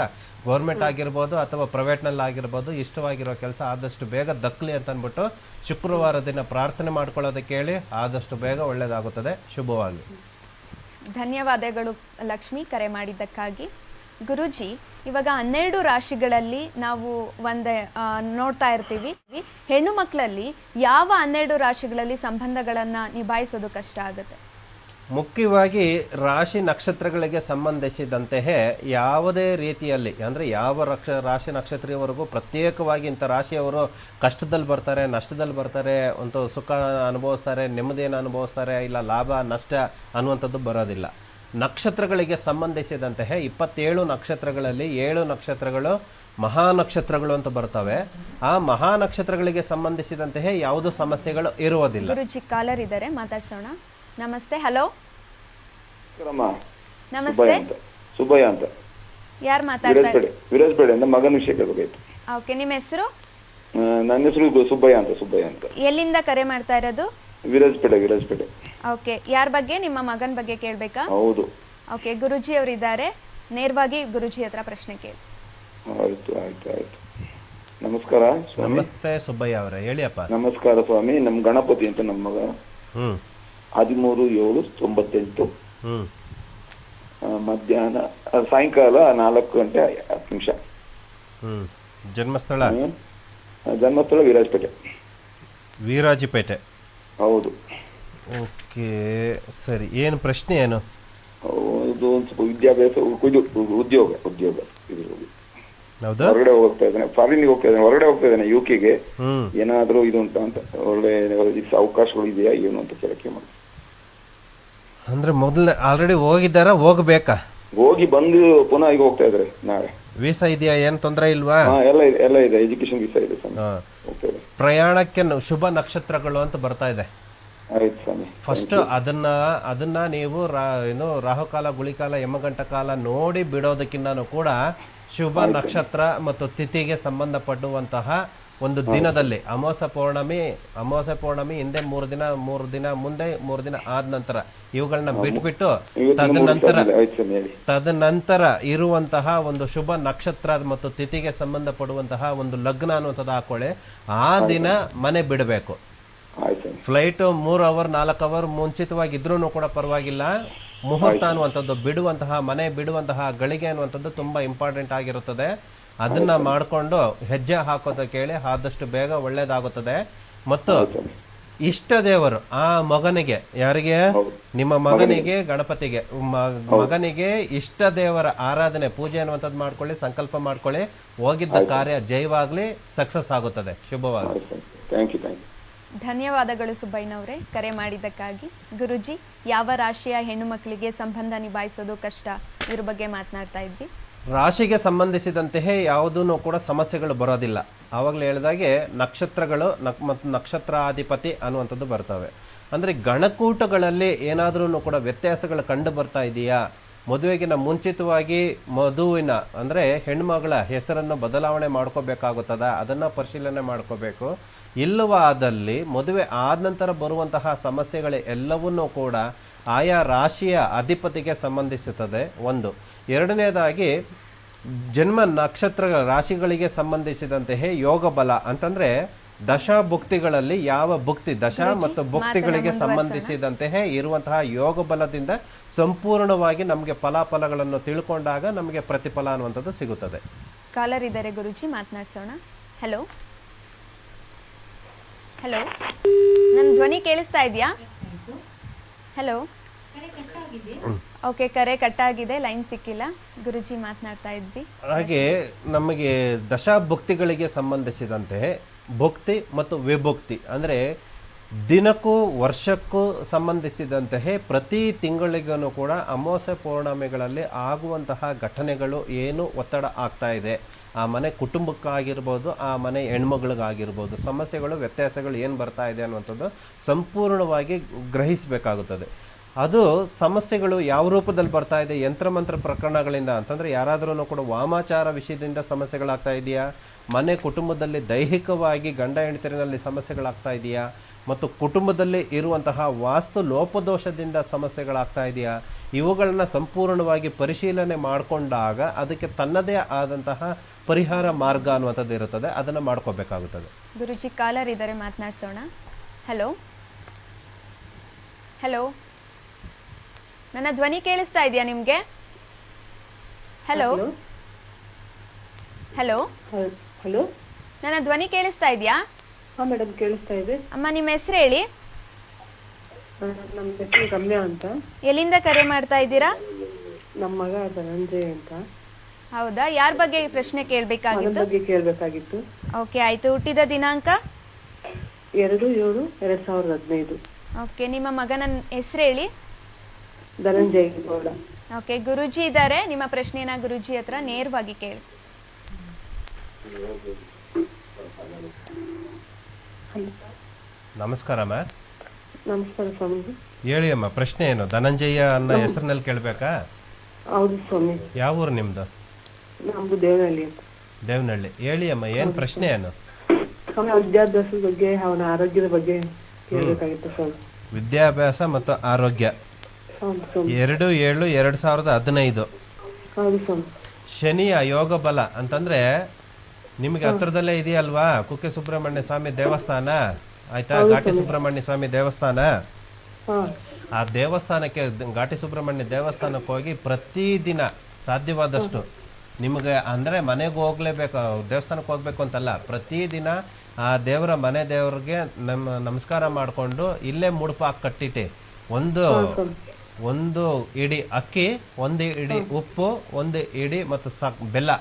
ಗೌರ್ಮೆಂಟ್ ಆಗಿರ್ಬೋದು ಅಥವಾ ಪ್ರೈವೇಟ್ನಲ್ಲಿ ಆಗಿರ್ಬೋದು ಇಷ್ಟವಾಗಿರೋ ಕೆಲಸ ಆದಷ್ಟು ಬೇಗ ದಕ್ಕಲಿ ಅಂತ ಅಂದ್ಬಿಟ್ಟು ಶುಕ್ರವಾರ ದಿನ ಪ್ರಾರ್ಥನೆ ಮಾಡ್ಕೊಳ್ಳೋದಕ್ಕೆ ಹೇಳಿ ಆದಷ್ಟು ಬೇಗ ಒಳ್ಳೆಯದಾಗುತ್ತದೆ ಶುಭವಾಗಲಿ. ಧನ್ಯವಾದಗಳು ಲಕ್ಷ್ಮಿ ಕರೆ ಮಾಡಿದ್ದಕ್ಕಾಗಿ. ಗುರುಜಿ ಇವಾಗ ಹನ್ನೆರಡು ರಾಶಿಗಳಲ್ಲಿ ನಾವು ಒಂದೇ ನೋಡ್ತಾ ಇರ್ತೀವಿ. ಹೆಣ್ಣು ಮಕ್ಕಳಲ್ಲಿ ಯಾವ ಹನ್ನೆರಡು ರಾಶಿಗಳಲ್ಲಿ ಸಂಬಂಧಗಳನ್ನ ನಿಭಾಯಿಸೋದು ಕಷ್ಟ ಆಗುತ್ತೆ? ಮುಖ್ಯವಾಗಿ ರಾಶಿ ನಕ್ಷತ್ರಗಳಿಗೆ ಸಂಬಂಧಿಸಿದಂತೆಯೇ ಯಾವುದೇ ರೀತಿಯಲ್ಲಿ, ಅಂದರೆ ಯಾವ ರಕ್ಷ, ರಾಶಿ ನಕ್ಷತ್ರವರೆಗೂ ಪ್ರತ್ಯೇಕವಾಗಿ ಇಂಥ ರಾಶಿಯವರು ಕಷ್ಟದಲ್ಲಿ ಬರ್ತಾರೆ, ನಷ್ಟದಲ್ಲಿ ಬರ್ತಾರೆ, ಒಂದು ಸುಖ ಅನುಭವಿಸ್ತಾರೆ, ನೆಮ್ಮದಿಯನ್ನು ಅನುಭವಿಸ್ತಾರೆ, ಇಲ್ಲ ಲಾಭ, ನಷ್ಟ ಅನ್ನುವಂಥದ್ದು ಬರೋದಿಲ್ಲ. ನಕ್ಷತ್ರಗಳಿಗೆ ಸಂಬಂಧಿಸಿದಂತೆ ಇಪ್ಪತ್ತೇಳು ನಕ್ಷತ್ರಗಳಲ್ಲಿ ಏಳು ನಕ್ಷತ್ರಗಳು ಮಹಾ ನಕ್ಷತ್ರಗಳು ಅಂತ ಬರ್ತವೆ. ಆ ಮಹಾ ನಕ್ಷತ್ರಗಳಿಗೆ ಸಂಬಂಧಿಸಿದಂತಹ ಯಾವುದು ಸಮಸ್ಯೆಗಳು ಇರುವುದಿಲ್ಲ. ಗುರುಜಿ ಕಾಲರ್ ಇದ್ದಾರೆ ಮಾತಾಡ್ಸೋಣ. ನಮಸ್ತೆ ಹಲೋ. ನಮಸ್ತೆ. ಸುಬ್ಬಯ್ಯ ಅಂತ ಸುಬ್ಬಯ್ಯ ಅಂತ. ಯಾರು ಮಾತಾಡ್ತಾ ಇದ್ದಾರೆ? ವಿರಾಜಪೇಟೆಯಿಂದ ಮಗನ ವಿಷಯ ಕೇಳಬೇಕಾಯ್ತು. ಓಕೆ ನಿಮ್ಮ ಹೆಸರು? ನನ್ನ ಹೆಸರು ಸುಬ್ಬಯ್ಯ ಅಂತ ಸುಬ್ಬಯ್ಯ ಅಂತ. ಎಲ್ಲಿಂದ ಕರೆ ಮಾಡ್ತಾ ಇರೋದು? ವಿರಾಜಪೇಟೆ ವಿರಾಜಪೇಟೆ ಓಕೆ ಯಾರ ಬಗ್ಗೆ? ನಿಮ್ಮ ಮಗನ ಬಗ್ಗೆ ಕೇಳಬೇಕಾ? ಹೌದು. ಓಕೆ ಗುರುಜಿ ಅವರು ಇದ್ದಾರೆ ನೇರವಾಗಿ ಗುರುಜಿ ಹತ್ರ ಪ್ರಶ್ನೆ ಕೇಳಿ. ಆಯ್ತು ಆಯ್ತು ಆಯ್ತು. ನಮಸ್ಕಾರ ಸ್ವಾಮಿ. ನಮಸ್ತೆ ಸುಬ್ಬಯ್ಯ ಅವರೇ ಹೇಳಿಯಪ್ಪ ನಮಸ್ಕಾರ ಸ್ವಾಮಿ. ನಮ್ ಗಣಪತಿ ಅಂತ ನಮ್ಮ ಮಗ. ಹ್ಮ್. ಹದಿಮೂರು ಏಳು ತೊಂಬತ್ತೆಂಟು. ಆ, ಮಧ್ಯಾಹ್ನ ಆ, ಸಾಯಂಕಾಲ ನಾಲ್ಕು ಗಂಟೆ ಹತ್ತು ನಿಮಿಷ. ಹ್ಞೂ ಜನ್ಮಸ್ಥಳ? ಜನ್ಮಸ್ಥಳ ವಿರಾಜಪೇಟೆ. ವೀರಾಜಿಪೇಟೆ. ಹೌದು. ಓಕೆ ಸರಿ. ಏನು ಪ್ರಶ್ನೆ ಏನು? ಇದು ಒಂದು ಸ್ವಲ್ಪ ವಿದ್ಯಾಭ್ಯಾಸ ಇದು ಉದ್ಯೋಗ ಉದ್ಯೋಗ. ಹೌದಾ? ಹೊರಗಡೆ ಹೋಗ್ತಾ ಇದ್ದಾನೆ ಫಾರಿನ್ಗೆ ಹೋಗ್ತಾ ಇದ್ದಾನೆ ಹೊರಗಡೆ ಹೋಗ್ತಾ ಇದ್ದಾನೆ ಯು ಕೆಗೆ ಏನಾದ್ರೂ ಇದು ಅಂತ ಅಂತ ಒಳ್ಳೆ ಅವಕಾಶಗಳು ಇದೆಯಾ ಏನು ಅಂತ ಕೇಳಕ್ಕೆ ಮಾಡಿ. ಅಂದ್ರೆ ಮೊದಲನೇ ಆಲ್ರೆಡಿ ಹೋಗಿದ್ದಾರ ಹೋಗ್ಬೇಕಾ? ಹೋಗಿ ಬಂದು ಪುನಃ ಈಗ ಹೋಗ್ತಾ ಇದ್ದಾರೆ ನಾಳೆ. ವೀಸಾ ಇದೆಯಾ ಏನು ತೊಂದರೆ ಇಲ್ವಾ? ಹಾ ಎಲ್ಲ ಇದೆ ಎಲ್ಲ ಇದೆ ಎಜುಕೇಶನ್ ವೀಸಾ ಇದೆ ಪ್ರಯಾಣಕ್ಕೆ ಶುಭ ನಕ್ಷತ್ರಗಳು ಅಂತ ಬರ್ತಾ ಇದೆ. ಫಸ್ಟ್ ಅದನ್ನ ಅದನ್ನ ನೀವು ಏನು ರಾಹುಕಾಲ ಗುಳಿಕಾಲ ಯಮಗಂಟ ಕಾಲ ನೋಡಿ ಬಿಡೋದಕ್ಕಿಂತನೂ ಕೂಡ ಶುಭ ನಕ್ಷತ್ರ ಮತ್ತು ತಿಥಿಗೆ ಸಂಬಂಧಪಡುವಂತಹ ಒಂದು ದಿನದಲ್ಲಿ ಅಮಾವಾಸ್ಯ ಪೌರ್ಣಮಿ ಅಮಾವಾಸ್ಯ ಪೌರ್ಣಮಿ ಹಿಂದೆ ಮೂರು ದಿನ ಮೂರು ದಿನ ಮುಂದೆ ಮೂರು ದಿನ ಆದ ನಂತರ ಇವುಗಳನ್ನ ಬಿಟ್ಬಿಟ್ಟು ತದನಂತರ ತದನಂತರ ಇರುವಂತಹ ಒಂದು ಶುಭ ನಕ್ಷತ್ರ ಮತ್ತು ತಿಥಿಗೆ ಸಂಬಂಧಪಡುವಂತಹ ಒಂದು ಲಗ್ನ ಅನ್ನುವಂಥದ್ದು ಹಾಕೊಳ್ಳಿ. ಆ ದಿನ ಮನೆ ಬಿಡಬೇಕು. ಫ್ಲೈಟು ಮೂರು ಅವರ್ ನಾಲ್ಕು ಅವರ್ ಮುಂಚಿತವಾಗಿ ಇದ್ರೂ ಕೂಡ ಪರವಾಗಿಲ್ಲ. ಮುಹೂರ್ತ ಅನ್ನುವಂಥದ್ದು ಬಿಡುವಂತಹ ಮನೆ ಬಿಡುವಂತಹ ಗಳಿಗೆ ಅನ್ನುವಂಥದ್ದು ತುಂಬಾ ಇಂಪಾರ್ಟೆಂಟ್ ಆಗಿರುತ್ತದೆ. ಅದನ್ನ ಮಾಡಿಕೊಂಡು ಹೆಜ್ಜೆ ಹಾಕೋದಕ್ಕೆ ಕೇಳಿ ಆದಷ್ಟು ಬೇಗ ಒಳ್ಳೇದಾಗುತ್ತದೆ. ಮತ್ತು ಇಷ್ಟ ದೇವರು ಆ ಮಗನಿಗೆ ಯಾರಿಗೆ? ನಿಮ್ಮ ಮಗನಿಗೆ. ಗಣಪತಿಗೆ. ಮಗನಿಗೆ ಇಷ್ಟ ದೇವರ ಆರಾಧನೆ ಪೂಜೆ ಅನ್ನುವಂಥದ್ದು ಮಾಡ್ಕೊಳ್ಳಿ ಸಂಕಲ್ಪ ಮಾಡ್ಕೊಳ್ಳಿ. ಹೋಗಿದ್ದ ಕಾರ್ಯ ಜೈವಾಗ್ಲಿ ಸಕ್ಸಸ್ ಆಗುತ್ತದೆ. ಶುಭವಾಗಲಿ. ಧನ್ಯವಾದಗಳು ಸುಬ್ಬಯ್ಯನವರೇ. ಕರೆ ಮಾಡಿದ್ದಕ್ಕಾಗಿ ಗುರುಜಿ, ಯಾವ ರಾಶಿಯ ಹೆಣ್ಣು ಮಕ್ಕಳಿಗೆ ಸಂಬಂಧ ನಿಭಾಯಿಸೋದು ಕಷ್ಟ ಇದ್ರ ಬಗ್ಗೆ ಮಾತನಾಡ್ತಾ ಇದ್ವಿ. ರಾಶಿಗೆ ಸಂಬಂಧಿಸಿದಂತೆಯೇ ಯಾವುದೂ ಕೂಡ ಸಮಸ್ಯೆಗಳು ಬರೋದಿಲ್ಲ. ಆವಾಗಲೇ ಹೇಳಿದಾಗೆ ನಕ್ಷತ್ರಗಳು ನಕ್ ಮತ್ತು ನಕ್ಷತ್ರಾಧಿಪತಿ ಅನ್ನುವಂಥದ್ದು ಬರ್ತವೆ. ಅಂದರೆ ಗಣಕೂಟಗಳಲ್ಲಿ ಏನಾದ್ರೂ ಕೂಡ ವ್ಯತ್ಯಾಸಗಳು ಕಂಡು ಬರ್ತಾ ಇದೆಯಾ? ಮದುವೆಗಿನ ಮುಂಚಿತವಾಗಿ ಮಧುವಿನ ಅಂದರೆ ಹೆಣ್ಮಗಳ ಹೆಸರನ್ನು ಬದಲಾವಣೆ ಮಾಡ್ಕೋಬೇಕಾಗುತ್ತದ, ಅದನ್ನು ಪರಿಶೀಲನೆ ಮಾಡ್ಕೋಬೇಕು. ಇಲ್ಲವಾದಲ್ಲಿ ಮದುವೆ ಆದ ನಂತರ ಬರುವಂತಹ ಸಮಸ್ಯೆಗಳು ಎಲ್ಲವನ್ನೂ ಕೂಡ ಆಯಾ ರಾಶಿಯ ಅಧಿಪತಿಗೆ ಸಂಬಂಧಿಸುತ್ತದೆ. ಒಂದು. ಎರಡನೇದಾಗಿ, ಜನ್ಮ ನಕ್ಷತ್ರ ರಾಶಿಗಳಿಗೆ ಸಂಬಂಧಿಸಿದಂತೆಯೇ ಯೋಗ ಬಲ ಅಂತಂದ್ರೆ ದಶ ಭುಕ್ತಿಗಳಲ್ಲಿ ಯಾವ ಭುಕ್ತಿ ದಶ ಮತ್ತು ಭುಕ್ತಿಗಳಿಗೆ ಸಂಬಂಧಿಸಿದಂತೆ ಇರುವಂತಹ ಯೋಗ ಬಲದಿಂದ ಸಂಪೂರ್ಣವಾಗಿ ನಮಗೆ ಫಲಾಫಲಗಳನ್ನು ತಿಳ್ಕೊಂಡಾಗ ನಮಗೆ ಪ್ರತಿಫಲ ಅನ್ನುವಂಥದ್ದು ಸಿಗುತ್ತದೆ. ಕಾಲರ್ ಇದ್ದಾರೆ ಗುರುಜಿ ಮಾತನಾಡ್ಸೋಣ. ಹಲೋ ಹಲೋ ನನ್ನ ಧ್ವನಿ ಕೇಳಿಸ್ತಾ ಇದೆಯಾ? ಹಲೋ ಓಕೆ ಕರೆ ಆಗಿದೆ ಲೈನ್ ಸಿಕ್ಕಿಲ್ಲ. ಗುರುಜಿ ಮಾತನಾಡ್ತಾ ಇದ್ವಿ. ಹಾಗೆ ನಮಗೆ ದಶಾಭುಕ್ತಿಗಳಿಗೆ ಸಂಬಂಧಿಸಿದಂತೆ ಭುಕ್ತಿ ಮತ್ತು ವಿಭಕ್ತಿ. ಅಂದರೆ ದಿನಕ್ಕೂ ವರ್ಷಕ್ಕೂ ಸಂಬಂಧಿಸಿದಂತೆ ಪ್ರತಿ ತಿಂಗಳಿಗೂ ಕೂಡ ಅಮಾವಾಸ್ಯೆ ಪೌರ್ಣಮಿಗಳಲ್ಲಿ ಆಗುವಂತಹ ಘಟನೆಗಳು ಏನು ಒತ್ತಡ ಆಗ್ತಾ ಇದೆ. ಆ ಮನೆ ಕುಟುಂಬಕ್ಕಾಗಿರ್ಬೋದು, ಆ ಮನೆ ಹೆಣ್ಮಗಳಿಗಾಗಿರ್ಬೋದು, ಸಮಸ್ಯೆಗಳು, ವ್ಯತ್ಯಾಸಗಳು ಏನು ಬರ್ತಾ ಇದೆ ಅನ್ನುವಂಥದ್ದು ಸಂಪೂರ್ಣವಾಗಿ ಗ್ರಹಿಸಬೇಕಾಗುತ್ತದೆ. ಅದು ಸಮಸ್ಯೆಗಳು ಯಾವ ರೂಪದಲ್ಲಿ ಬರ್ತಾ ಇದೆ ಯಂತ್ರಮಂತ್ರ ಪ್ರಕರಣಗಳಿಂದ ಅಂತಂದ್ರೆ ಯಾರಾದ್ರೂ ಕೂಡ ವಾಮಾಚಾರ ವಿಷಯದಿಂದ ಸಮಸ್ಯೆಗಳಾಗ್ತಾ ಇದೆಯಾ? ಮನೆ ಕುಟುಂಬದಲ್ಲಿ ದೈಹಿಕವಾಗಿ ಗಂಡ ಹೆಂಡತಿರಿನಲ್ಲಿ ಸಮಸ್ಯೆಗಳಾಗ್ತಾ ಇದೆಯಾ? ಮತ್ತು ಕುಟುಂಬದಲ್ಲಿ ಇರುವಂತಹ ವಾಸ್ತು ಲೋಪದೋಷದಿಂದ ಸಮಸ್ಯೆಗಳಾಗ್ತಾ ಇದೆಯಾ? ಇವುಗಳನ್ನ ಸಂಪೂರ್ಣವಾಗಿ ಪರಿಶೀಲನೆ ಮಾಡಿಕೊಂಡಾಗ ಅದಕ್ಕೆ ತನ್ನದೇ ಆದಂತಹ ಪರಿಹಾರ ಮಾರ್ಗ ಅನ್ನುವಂಥದ್ದು ಇರುತ್ತದೆ. ಅದನ್ನು ಮಾಡ್ಕೋಬೇಕಾಗುತ್ತದೆ. ಗುರುಜಿ ಕಾಲರ್ ಇದ್ದಾರೆ ಮಾತನಾಡ್ಸೋಣ. ಹಲೋ ಹಲೋ ನನ್ನ ಧ್ವನಿ ಕೇಳಿಸ್ತಾ ಇದೆಯಾ ನಿಮ್ಗೆ? ಹಲೋ? Hello hello? ನನ್ನ ಧ್ವನಿ ಕೇಳಿಸ್ತಾ ಇದೆಯಾ? ಹಾ ಮೇಡಮ್ ಕೇಳಿಸ್ತಾ ಇದೆ. ಅಮ್ಮ ನಿಮ್ಮ ಹೆಸರು ಹೇಳಿ? ರಮ್ಯಾ ಅಂತ. ಎಲ್ಲಿಂದ ಕರೆ ಮಾಡ್ತಾ ಇದ್ದೀರಾ? ನಮ್ಮ ಮಗ ಧನಂಜಯ ಅಂತ. ಹೌದಾ? ಯಾರ ಬಗ್ಗೆ ಪ್ರಶ್ನೆ ಕೇಳಬೇಕಾಗಿತ್ತು? ಬಗ್ಗೆ ಕೇಳಬೇಕಾಗಿತ್ತು. ಓಕೆ ಆಯ್ತು. ಹುಟ್ಟಿದ ದಿನಾಂಕ? ಎರಡು ಏಳು ಎರಡ್ ಸಾವಿರದ ಹದಿನೈದು. ಓಕೆ ನಿಮ್ಮ ಮಗನ ಹೆಸರು ಹೇಳಿ? ಧನಂಜಯ್ ಗೌಡ. ಓಕೆ ಗುರುಜಿ ಇದ್ದಾರೆ ನಿಮ್ಮ ಪ್ರಶ್ನೆನ ಗುರುಜಿ ಹತ್ರ ನೇರವಾಗಿ ಕೇಳಿ. ನಮಸ್ಕಾರ ಅಮ್ಮ. ನಮಸ್ಕಾರ ಸ್ವಾಮೀಜಿ. ಹೇಳಿ ಅಮ್ಮ ಪ್ರಶ್ನೆ ಏನು? ಧನಂಜಯ ಅನ್ನೋ ಹೆಸರಿನಲ್ಲಿ ಕೇಳಬೇಕಾ? ಹೌದು ಸ್ವಾಮಿ ಯಾವ ಊರು ನಿಮ್ದು? ನಮ್ದು ದೇವನಹಳ್ಳಿ ದೇವನಹಳ್ಳಿ. ಹೇಳಿ ಅಮ್ಮ ಏನು ಪ್ರಶ್ನೆ ಏನು? ಸ್ವಾಮಿ ವಿದ್ಯಾಭ್ಯಾಸದ ಬಗ್ಗೆ ಅವನ ಆರೋಗ್ಯದ ಬಗ್ಗೆ ಕೇಳಬೇಕಾಗಿತ್ತು ಸ್ವಾಮಿ ವಿದ್ಯಾಭ್ಯಾಸ ಮತ್ತು ಆರೋಗ್ಯ. ಎರಡು ಏಳು ಎರಡು ಸಾವಿರದ ಹದಿನೈದು. ಶನಿಯ ಯೋಗ ಬಲ ಅಂತಂದ್ರೆ ನಿಮಗೆ ಹತ್ರದಲ್ಲೇ ಇದೆಯಲ್ವಾ? ಕುಕ್ಕೆ ಸುಬ್ರಹ್ಮಣ್ಯ ಸ್ವಾಮಿ ದೇವಸ್ಥಾನ? ಆಯ್ತಾ? ಘಾಟಿ ಸುಬ್ರಹ್ಮಣ್ಯ ಸ್ವಾಮಿ ದೇವಸ್ಥಾನ? ಆ ದೇವಸ್ಥಾನಕ್ಕೆ ಘಾಟಿ ಸುಬ್ರಹ್ಮಣ್ಯ ದೇವಸ್ಥಾನಕ್ಕೆ ಹೋಗಿ ಪ್ರತಿದಿನ ಸಾಧ್ಯವಾದಷ್ಟು ನಿಮಗೆ ಅಂದರೆ ಮನೆಗೆ ಹೋಗ್ಲೇಬೇಕು ದೇವಸ್ಥಾನಕ್ಕೆ ಹೋಗ್ಬೇಕು ಅಂತಲ್ಲ ಪ್ರತಿದಿನ ಆ ದೇವರ ಮನೆ ದೇವರಿಗೆ ನಮ್ಮ ನಮಸ್ಕಾರ ಮಾಡಿಕೊಂಡು ಇಲ್ಲೇ ಮುಡುಪು ಕಟ್ಟಿಟ್ಟು. ಕಟ್ಟಿಟ್ಟೆ ಒಂದು ಒಂದು ಇಡಿ ಅಕ್ಕಿ ಒಂದು ಇಡಿ ಉಪ್ಪು ಒಂದು ಇಡಿ ಮತ್ತು ಸಾಕ್ ಬೆಲ್ಲ.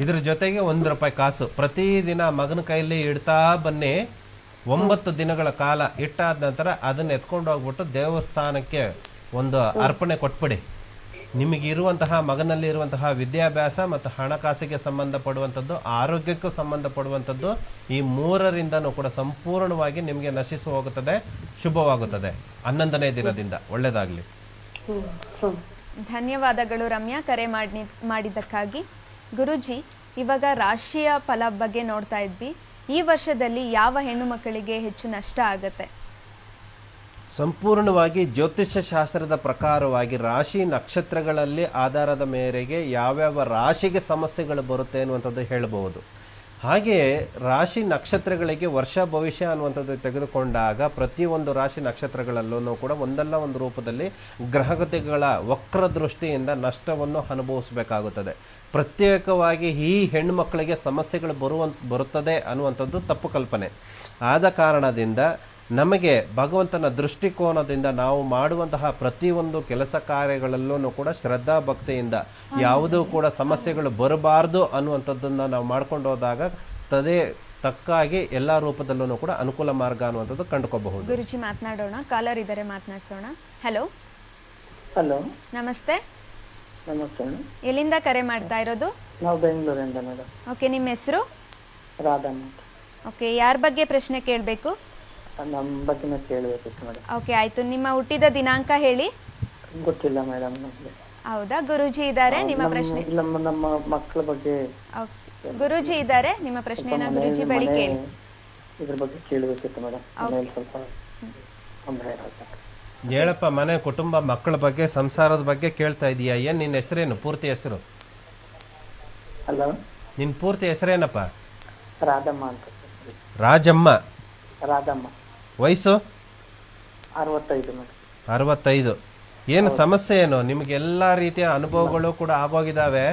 ಇದ್ರ ಜೊತೆಗೆ ಒಂದು ರೂಪಾಯಿ ಕಾಸು. ಪ್ರತಿದಿನ ಮಗನ ಕೈಯಲ್ಲಿ ಇಡ್ತಾ ಬನ್ನಿ. ಒಂಬತ್ತು ದಿನಗಳ ಕಾಲ ಇಟ್ಟಾದ ನಂತರ ಅದನ್ನ ಎತ್ಕೊಂಡು ಹೋಗ್ಬಿಟ್ಟು ದೇವಸ್ಥಾನಕ್ಕೆ ಒಂದು ಅರ್ಪಣೆ ಕೊಟ್ಬಿಡಿ. ನಿಮಗೆ ಇರುವಂತಹ ಮಗನಲ್ಲಿ ಇರುವಂತಹ ವಿದ್ಯಾಭ್ಯಾಸ ಮತ್ತು ಹಣಕಾಸಿಗೆ ಸಂಬಂಧಪಡುವಂಥದ್ದು, ಆರೋಗ್ಯಕ್ಕೂ ಸಂಬಂಧಪಡುವಂಥದ್ದು ಈ ಮೂರರಿಂದನೂ ಕೂಡ ಸಂಪೂರ್ಣವಾಗಿ ನಿಮಗೆ ನಶಿಸಿ ಹೋಗುತ್ತದೆ, ಶುಭವಾಗುತ್ತದೆ. ಹನ್ನೊಂದನೇ ದಿನದಿಂದ. ಒಳ್ಳೆಯದಾಗಲಿ ಧನ್ಯವಾದಗಳು ರಮ್ಯಾ, ಕರೆ ಮಾಡಿ ಮಾಡಿದ್ದಕ್ಕಾಗಿ. ಗುರುಜಿ, ಇವಾಗ ರಾಶಿಯ ಫಲ ಬಗ್ಗೆ ನೋಡ್ತಾ ಇದ್ವಿ. ಈ ವರ್ಷದಲ್ಲಿ ಯಾವ ಹೆಣ್ಣು ಮಕ್ಕಳಿಗೆ ಹೆಚ್ಚು ನಷ್ಟ ಆಗತ್ತೆ? ಸಂಪೂರ್ಣವಾಗಿ ಜ್ಯೋತಿಷ್ಯ ಶಾಸ್ತ್ರದ ಪ್ರಕಾರವಾಗಿ ರಾಶಿ ನಕ್ಷತ್ರಗಳಲ್ಲಿ ಆಧಾರದ ಮೇರೆಗೆ ಯಾವ್ಯಾವ ರಾಶಿಗೆ ಸಮಸ್ಯೆಗಳು ಬರುತ್ತೆ ಅನ್ನುವಂಥದ್ದು ಹೇಳಬಹುದು. ಹಾಗೆಯೇ ರಾಶಿ ನಕ್ಷತ್ರಗಳಿಗೆ ವರ್ಷ ಭವಿಷ್ಯ ಅನ್ನುವಂಥದ್ದು ತೆಗೆದುಕೊಂಡಾಗ ಪ್ರತಿಯೊಂದು ರಾಶಿ ನಕ್ಷತ್ರಗಳಲ್ಲೂ ಕೂಡ ಒಂದಲ್ಲ ಒಂದು ರೂಪದಲ್ಲಿ ಗ್ರಹಗತಿಗಳ ವಕ್ರ ದೃಷ್ಟಿಯಿಂದ ನಷ್ಟವನ್ನು ಅನುಭವಿಸಬೇಕಾಗುತ್ತದೆ. ಪ್ರತ್ಯೇಕವಾಗಿ ಈ ಹೆಣ್ಣುಮಕ್ಕಳಿಗೆ ಸಮಸ್ಯೆಗಳು ಬರುವಂತ, ಬರುತ್ತದೆ ಅನ್ನುವಂಥದ್ದು ತಪ್ಪು ಕಲ್ಪನೆ. ಆದ ಕಾರಣದಿಂದ ನಮಗೆ ಭಗವಂತನ ದೃಷ್ಟಿಕೋನದಿಂದ ನಾವು ಮಾಡುವಂತಹ ಪ್ರತಿಯೊಂದು ಕೆಲಸ ಕಾರ್ಯಗಳಲ್ಲೂ ಕೂಡ ಶ್ರದ್ಧಾ ಭಕ್ತಿಯಿಂದ ಯಾವುದೂ ಕೂಡ ಸಮಸ್ಯೆಗಳು ಬರಬಾರ್ದು ಅನ್ನುವಂಥದ್ದನ್ನು ನಾವು ಮಾಡ್ಕೊಂಡು ಹೋದಾಗ ತದೇ ತಕ್ಕಾಗಿ ಎಲ್ಲ ರೂಪದಲ್ಲೂ ಕೂಡ ಅನುಕೂಲ ಮಾರ್ಗ ಅನ್ನುವಂಥದ್ದು ಕಂಡುಕೋಬಹುದು. ಗುರುಜಿ ಮಾತನಾಡೋಣ. ಕಾಲರ್ ಇದ್ದಾರೆ ಮಾತನಾಡಿಸೋಣ. ಹಲೋ ಹಲೋ ನಮಸ್ತೆ. ನಮಸ್ತೆ ಎಲ್ಲಿಂದ ಕರೆ ಮಾಡ್ತಾ ಇರೋದು? ನಾವು ಬೆಂಗಳೂರಿಂದ ಮೇಡಮ್. ಓಕೆ ನಿಮ್ಮ ಹೆಸರು? ರಾಧಮ್ಮ ಓಕೆ ಯಾರ ಬಗ್ಗೆ ಪ್ರಶ್ನೆ ಕೇಳಬೇಕು? ನಮ್ಮ ಬಗ್ಗೆನೇ ಕೇಳಬೇಕಿತ್ತು ಮೇಡಮ್ ಓಕೆ ಆಯ್ತು. ನಿಮ್ಮ ಹುಟ್ಟಿದ ದಿನಾಂಕ ಹೇಳಿ? ಗೊತ್ತಿಲ್ಲ ಮೇಡಮ್ ನಮಗೆ. ಹೌದಾ? ಗುರುಜಿ ಇದ್ದಾರೆ ನಿಮ್ಮ ಪ್ರಶ್ನೆ? ನಮ್ಮ ನಮ್ಮ ಮಕ್ಕಳ ಬಗ್ಗೆ ಗುರುಜಿ ಗುರೂಜಿ ಇದ್ದಾರೆ ನಿಮ್ಮ ಪ್ರಶ್ನೆನ ಗುರುಜಿ ಬಳಿ ಮನೆ ಕೇಳಿ. ಇದ್ರ ಬಗ್ಗೆ ಕೇಳಬೇಕಿತ್ತು ಮೇಡಮ್. ಮನೇಲಿ ಸ್ವಲ್ಪ ತೊಂದರೆ ಆಗುತ್ತೆ. ಹೇಳಪ್ಪ ಮನೆ ಕುಟುಂಬ ಮಕ್ಕಳ ಬಗ್ಗೆ ಸಂಸಾರದ ಬಗ್ಗೆ ಕೇಳ್ತಾ ಇದೀಯಾ? ಏನ್ ನಿನ್ನ ಹೆಸರೇನು? ಪೂರ್ತಿ ಹೆಸರು? ಹಲೋ ನಿನ್ನ ಪೂರ್ತಿ ಹೆಸರೇನಪ್ಪ? ರಾಧಮ್ಮ ಅಂತ. ರಾಜಮ್ಮ. ರಾಧಮ್ಮ. ವಯಸ್ಸು? ಅರವತ್ತೈದು ಏನು ಸಮಸ್ಯೆ ಏನು? ನಿಮ್ಗೆ ಎಲ್ಲ ರೀತಿಯ ಅನುಭವಗಳು ಕೂಡ ಆಗೋಗಿದಾವೆ.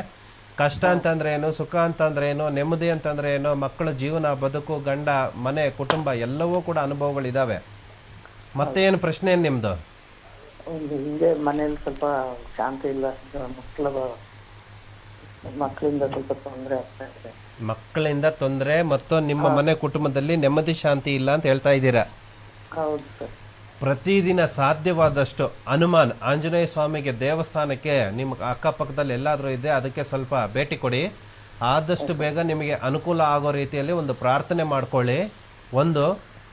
ಕಷ್ಟ ಅಂತಂದ್ರೆ ಏನು ಸುಖ ಅಂತಂದ್ರೆ ಏನು ನೆಮ್ಮದಿ ಅಂತಂದ್ರೆ ಏನು ಮಕ್ಕಳ ಜೀವನ ಬದುಕು ಗಂಡ ಮನೆ ಕುಟುಂಬ ಎಲ್ಲವೂ ಕೂಡ ಅನುಭವಗಳಿದಾವೆ. ಮತ್ತೆ ಏನು ಪ್ರಶ್ನೆ ಏನು ನಿಮ್ದು? ಒಂದು ಮನೇಲಿ ಸ್ವಲ್ಪ ಶಾಂತಿ ಇಲ್ಲ. ಮಕ್ಕಳ ಮಕ್ಕಳಿಂದ ಸ್ವಲ್ಪ ತೊಂದರೆ ಆಗ್ತಾ ಇದೆ. ಮಕ್ಕಳಿಂದ ತೊಂದರೆ ಮತ್ತು ನಿಮ್ಮ ಮನೆ ಕುಟುಂಬದಲ್ಲಿ ನೆಮ್ಮದಿ ಶಾಂತಿ ಇಲ್ಲ ಅಂತ ಹೇಳ್ತಾ ಇದ್ದೀರಾ? ಹೌದು ಪ್ರತಿದಿನ ಸಾಧ್ಯವಾದಷ್ಟು ಹನುಮಾನ್ ಆಂಜನೇಯ ಸ್ವಾಮಿಗೆ ದೇವಸ್ಥಾನಕ್ಕೆ ನಿಮ್ಮ ಅಕ್ಕಪಕ್ಕದಲ್ಲಿ ಎಲ್ಲಾದರೂ ಇದೆ ಅದಕ್ಕೆ ಸ್ವಲ್ಪ ಭೇಟಿ ಕೊಡಿ. ಆದಷ್ಟು ಬೇಗ ನಿಮಗೆ ಅನುಕೂಲ ಆಗೋ ರೀತಿಯಲ್ಲಿ ಒಂದು ಪ್ರಾರ್ಥನೆ ಮಾಡ್ಕೊಳ್ಳಿ. ಒಂದು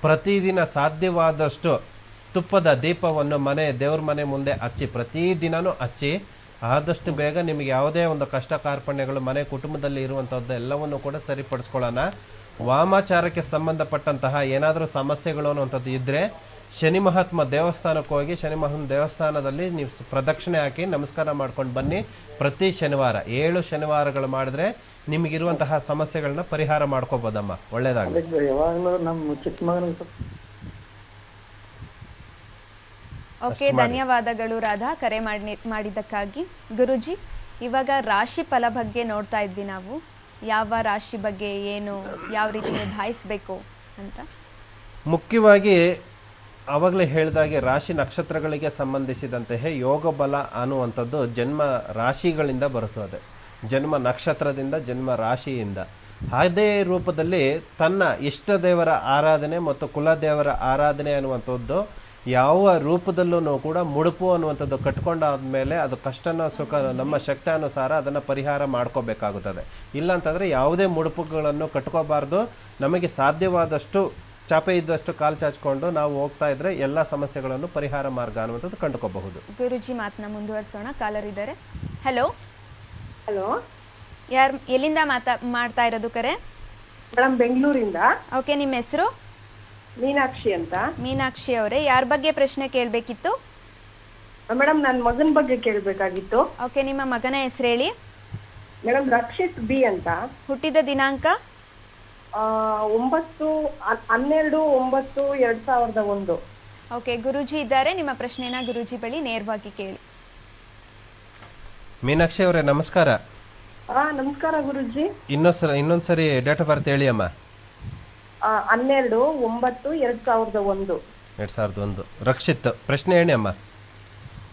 ಪ್ರತಿದಿನ ಸಾಧ್ಯವಾದಷ್ಟು ತುಪ್ಪದ ದೀಪವನ್ನು ಮನೆ ದೇವ್ರ ಮನೆ ಮುಂದೆ ಹಚ್ಚಿ ಪ್ರತಿದಿನನೂ ಹಚ್ಚಿ ಆದಷ್ಟು ಬೇಗ ನಿಮಗೆ ಯಾವುದೇ ಒಂದು ಕಷ್ಟ ಕಾರ್ಪಣ್ಯಗಳು ಮನೆ ಕುಟುಂಬದಲ್ಲಿ ಇರುವಂಥದ್ದು ಎಲ್ಲವನ್ನು ಕೂಡ ಸರಿಪಡಿಸ್ಕೊಳ್ಳೋಣ. ವಾಮಾಚಾರಕ್ಕೆ ಸಂಬಂಧಪಟ್ಟಂತಹ ಏನಾದರೂ ಸಮಸ್ಯೆಗಳು ಅನ್ನುವಂಥದ್ದು ಇದ್ದರೆ ಶನಿ ಮಹಾತ್ಮ ದೇವಸ್ಥಾನಕ್ಕೆ ಹೋಗಿ ಶನಿ ಮಹಾತ್ಮ ದೇವಸ್ಥಾನದಲ್ಲಿ ನೀವು ಪ್ರದಕ್ಷಿಣೆ ಹಾಕಿ ನಮಸ್ಕಾರ ಮಾಡ್ಕೊಂಡು ಬನ್ನಿ. ಪ್ರತಿ ಶನಿವಾರ ಏಳು ಶನಿವಾರಗಳು ಮಾಡಿದ್ರೆ ನಿಮಗಿರುವಂತಹ ಸಮಸ್ಯೆಗಳನ್ನ ಪರಿಹಾರ ಮಾಡ್ಕೋಬೋದಮ್ಮ. ಒಳ್ಳೇದಾಗ ಓಕೆ ಧನ್ಯವಾದಗಳು ರಾಧಾ. ಕರೆ ಮಾಡಿ ಮಾಡಿದ್ದಕ್ಕಾಗಿ. ಗುರುಜಿ ಇವಾಗ ರಾಶಿ ಫಲ ಬಗ್ಗೆ ನೋಡ್ತಾ ಇದ್ವಿ ನಾವು. ಯಾವ ರಾಶಿ ಬಗ್ಗೆ ಏನು, ಯಾವ ರೀತಿ ನಿಭಾಯಿಸಬೇಕು ಅಂತ? ಮುಖ್ಯವಾಗಿ ಆವಾಗಲೇ ಹೇಳಿದಾಗೆ ರಾಶಿ ನಕ್ಷತ್ರಗಳಿಗೆ ಸಂಬಂಧಿಸಿದಂತೆಯೇ ಯೋಗ ಬಲ ಅನ್ನುವಂಥದ್ದು ಜನ್ಮ ರಾಶಿಗಳಿಂದ ಬರುತ್ತದೆ ಜನ್ಮ ನಕ್ಷತ್ರದಿಂದ, ಜನ್ಮ ರಾಶಿಯಿಂದ. ಅದೇ ರೂಪದಲ್ಲಿ ತನ್ನ ಇಷ್ಟ ದೇವರ ಆರಾಧನೆ ಮತ್ತು ಕುಲದೇವರ ಆರಾಧನೆ ಅನ್ನುವಂಥದ್ದು ಯಾವ ರೂಪದಲ್ಲೂ ಕೂಡ ಮುಡುಪು ಅನ್ನುವಂಥದ್ದು ಕಟ್ಕೊಂಡಾದ್ಮೇಲೆ ಅದು ಕಷ್ಟನ ಸುಖ ನಮ್ಮ ಶಕ್ತಾನುಸಾರ ಅದನ್ನು ಪರಿಹಾರ ಮಾಡ್ಕೋಬೇಕಾಗುತ್ತದೆ. ಇಲ್ಲಾಂತಂದರೆ ಯಾವುದೇ ಮುಡುಪುಗಳನ್ನು ಕಟ್ಕೋಬಾರ್ದು. ನಮಗೆ ಸಾಧ್ಯವಾದಷ್ಟು ಚಾಪೆ ಇದ್ದಷ್ಟು ಕಾಲು ಚಾಚ್ಕೊಂಡು ನಾವು ಹೋಗ್ತಾ ಇದ್ರೆ ಎಲ್ಲ ಸಮಸ್ಯೆಗಳನ್ನು ಪರಿಹಾರ ಮಾರ್ಗ ಅನ್ನುವಂಥದ್ದು ಕಂಡುಕೋಬಹುದು. ಗುರುಜಿ ಮಾತನ್ನ ಮುಂದುವರಿಸೋಣ. ಕಾಲರ್ ಇದ್ದಾರೆ ಹಲೋ ಹಲೋ ಯಾರು ಎಲ್ಲಿಂದ ಮಾತಾ ಮಾಡ್ತಾ ಇರೋದು ಕರೆ? ಮೇಡಮ್ ಬೆಂಗಳೂರಿಂದ. ಓಕೆ ನಿಮ್ಮ ಹೆಸರು? ಮೀನಾಕ್ಷಿ ಅಂತ. ಮೀನಾಕ್ಷಿ ಅವರೇ ಯಾರ ಬಗ್ಗೆ ಪ್ರಶ್ನೆ ಕೇಳಬೇಕಿತ್ತು? ಮೇಡಮ್ ನನ್ನ ಮಗನ ಬಗ್ಗೆ ಕೇಳಬೇಕಾಗಿತ್ತು. ಓಕೆ ನಿಮ್ಮ ಮಗನ ಹೆಸರು ಹೇಳಿ ಮೇಡಮ್ ರಕ್ಷಿತ್ ಬಿ ಅಂತ. ಹುಟ್ಟಿದ ದಿನಾಂಕ? ಆ, ಒಂಬತ್ತು ಹನ್- ಹನ್ನೆರಡು ಒಂಬತ್ತು ಎರಡ್ ಸಾವಿರದ ಒಂದು. ಓಕೆ ಗುರುಜಿ ಇದ್ದಾರೆ. ನಿಮ್ಮ ಪ್ರಶ್ನೆನ ಗುರುಜಿ ಬಳಿ ನೇರವಾಗಿ ಕೇಳಿ. ಮೀನಾಕ್ಷಿ ಅವರೇ ನಮಸ್ಕಾರ. ಹಾ ನಮಸ್ಕಾರ ಗುರುಜಿ. ಇನ್ನೊಂದ್ಸಲ ಇನ್ನೊಂದ್ಸರಿ ಡೇಟ್ ಆಫ್ ಬರ್ತ್ ಹೇಳಿ ಅಮ್ಮ. ಹನ್ನೆರಡು ಒಂಬತ್ತು ಎರಡ್ ಸಾವಿರದ ಒಂದು. ಎರಡು ಸಾವಿರದ ಒಂದು. ರಕ್ಷಿತ್ ಪ್ರಶ್ನೆ ಹೇಳಿ ಅಮ್ಮ.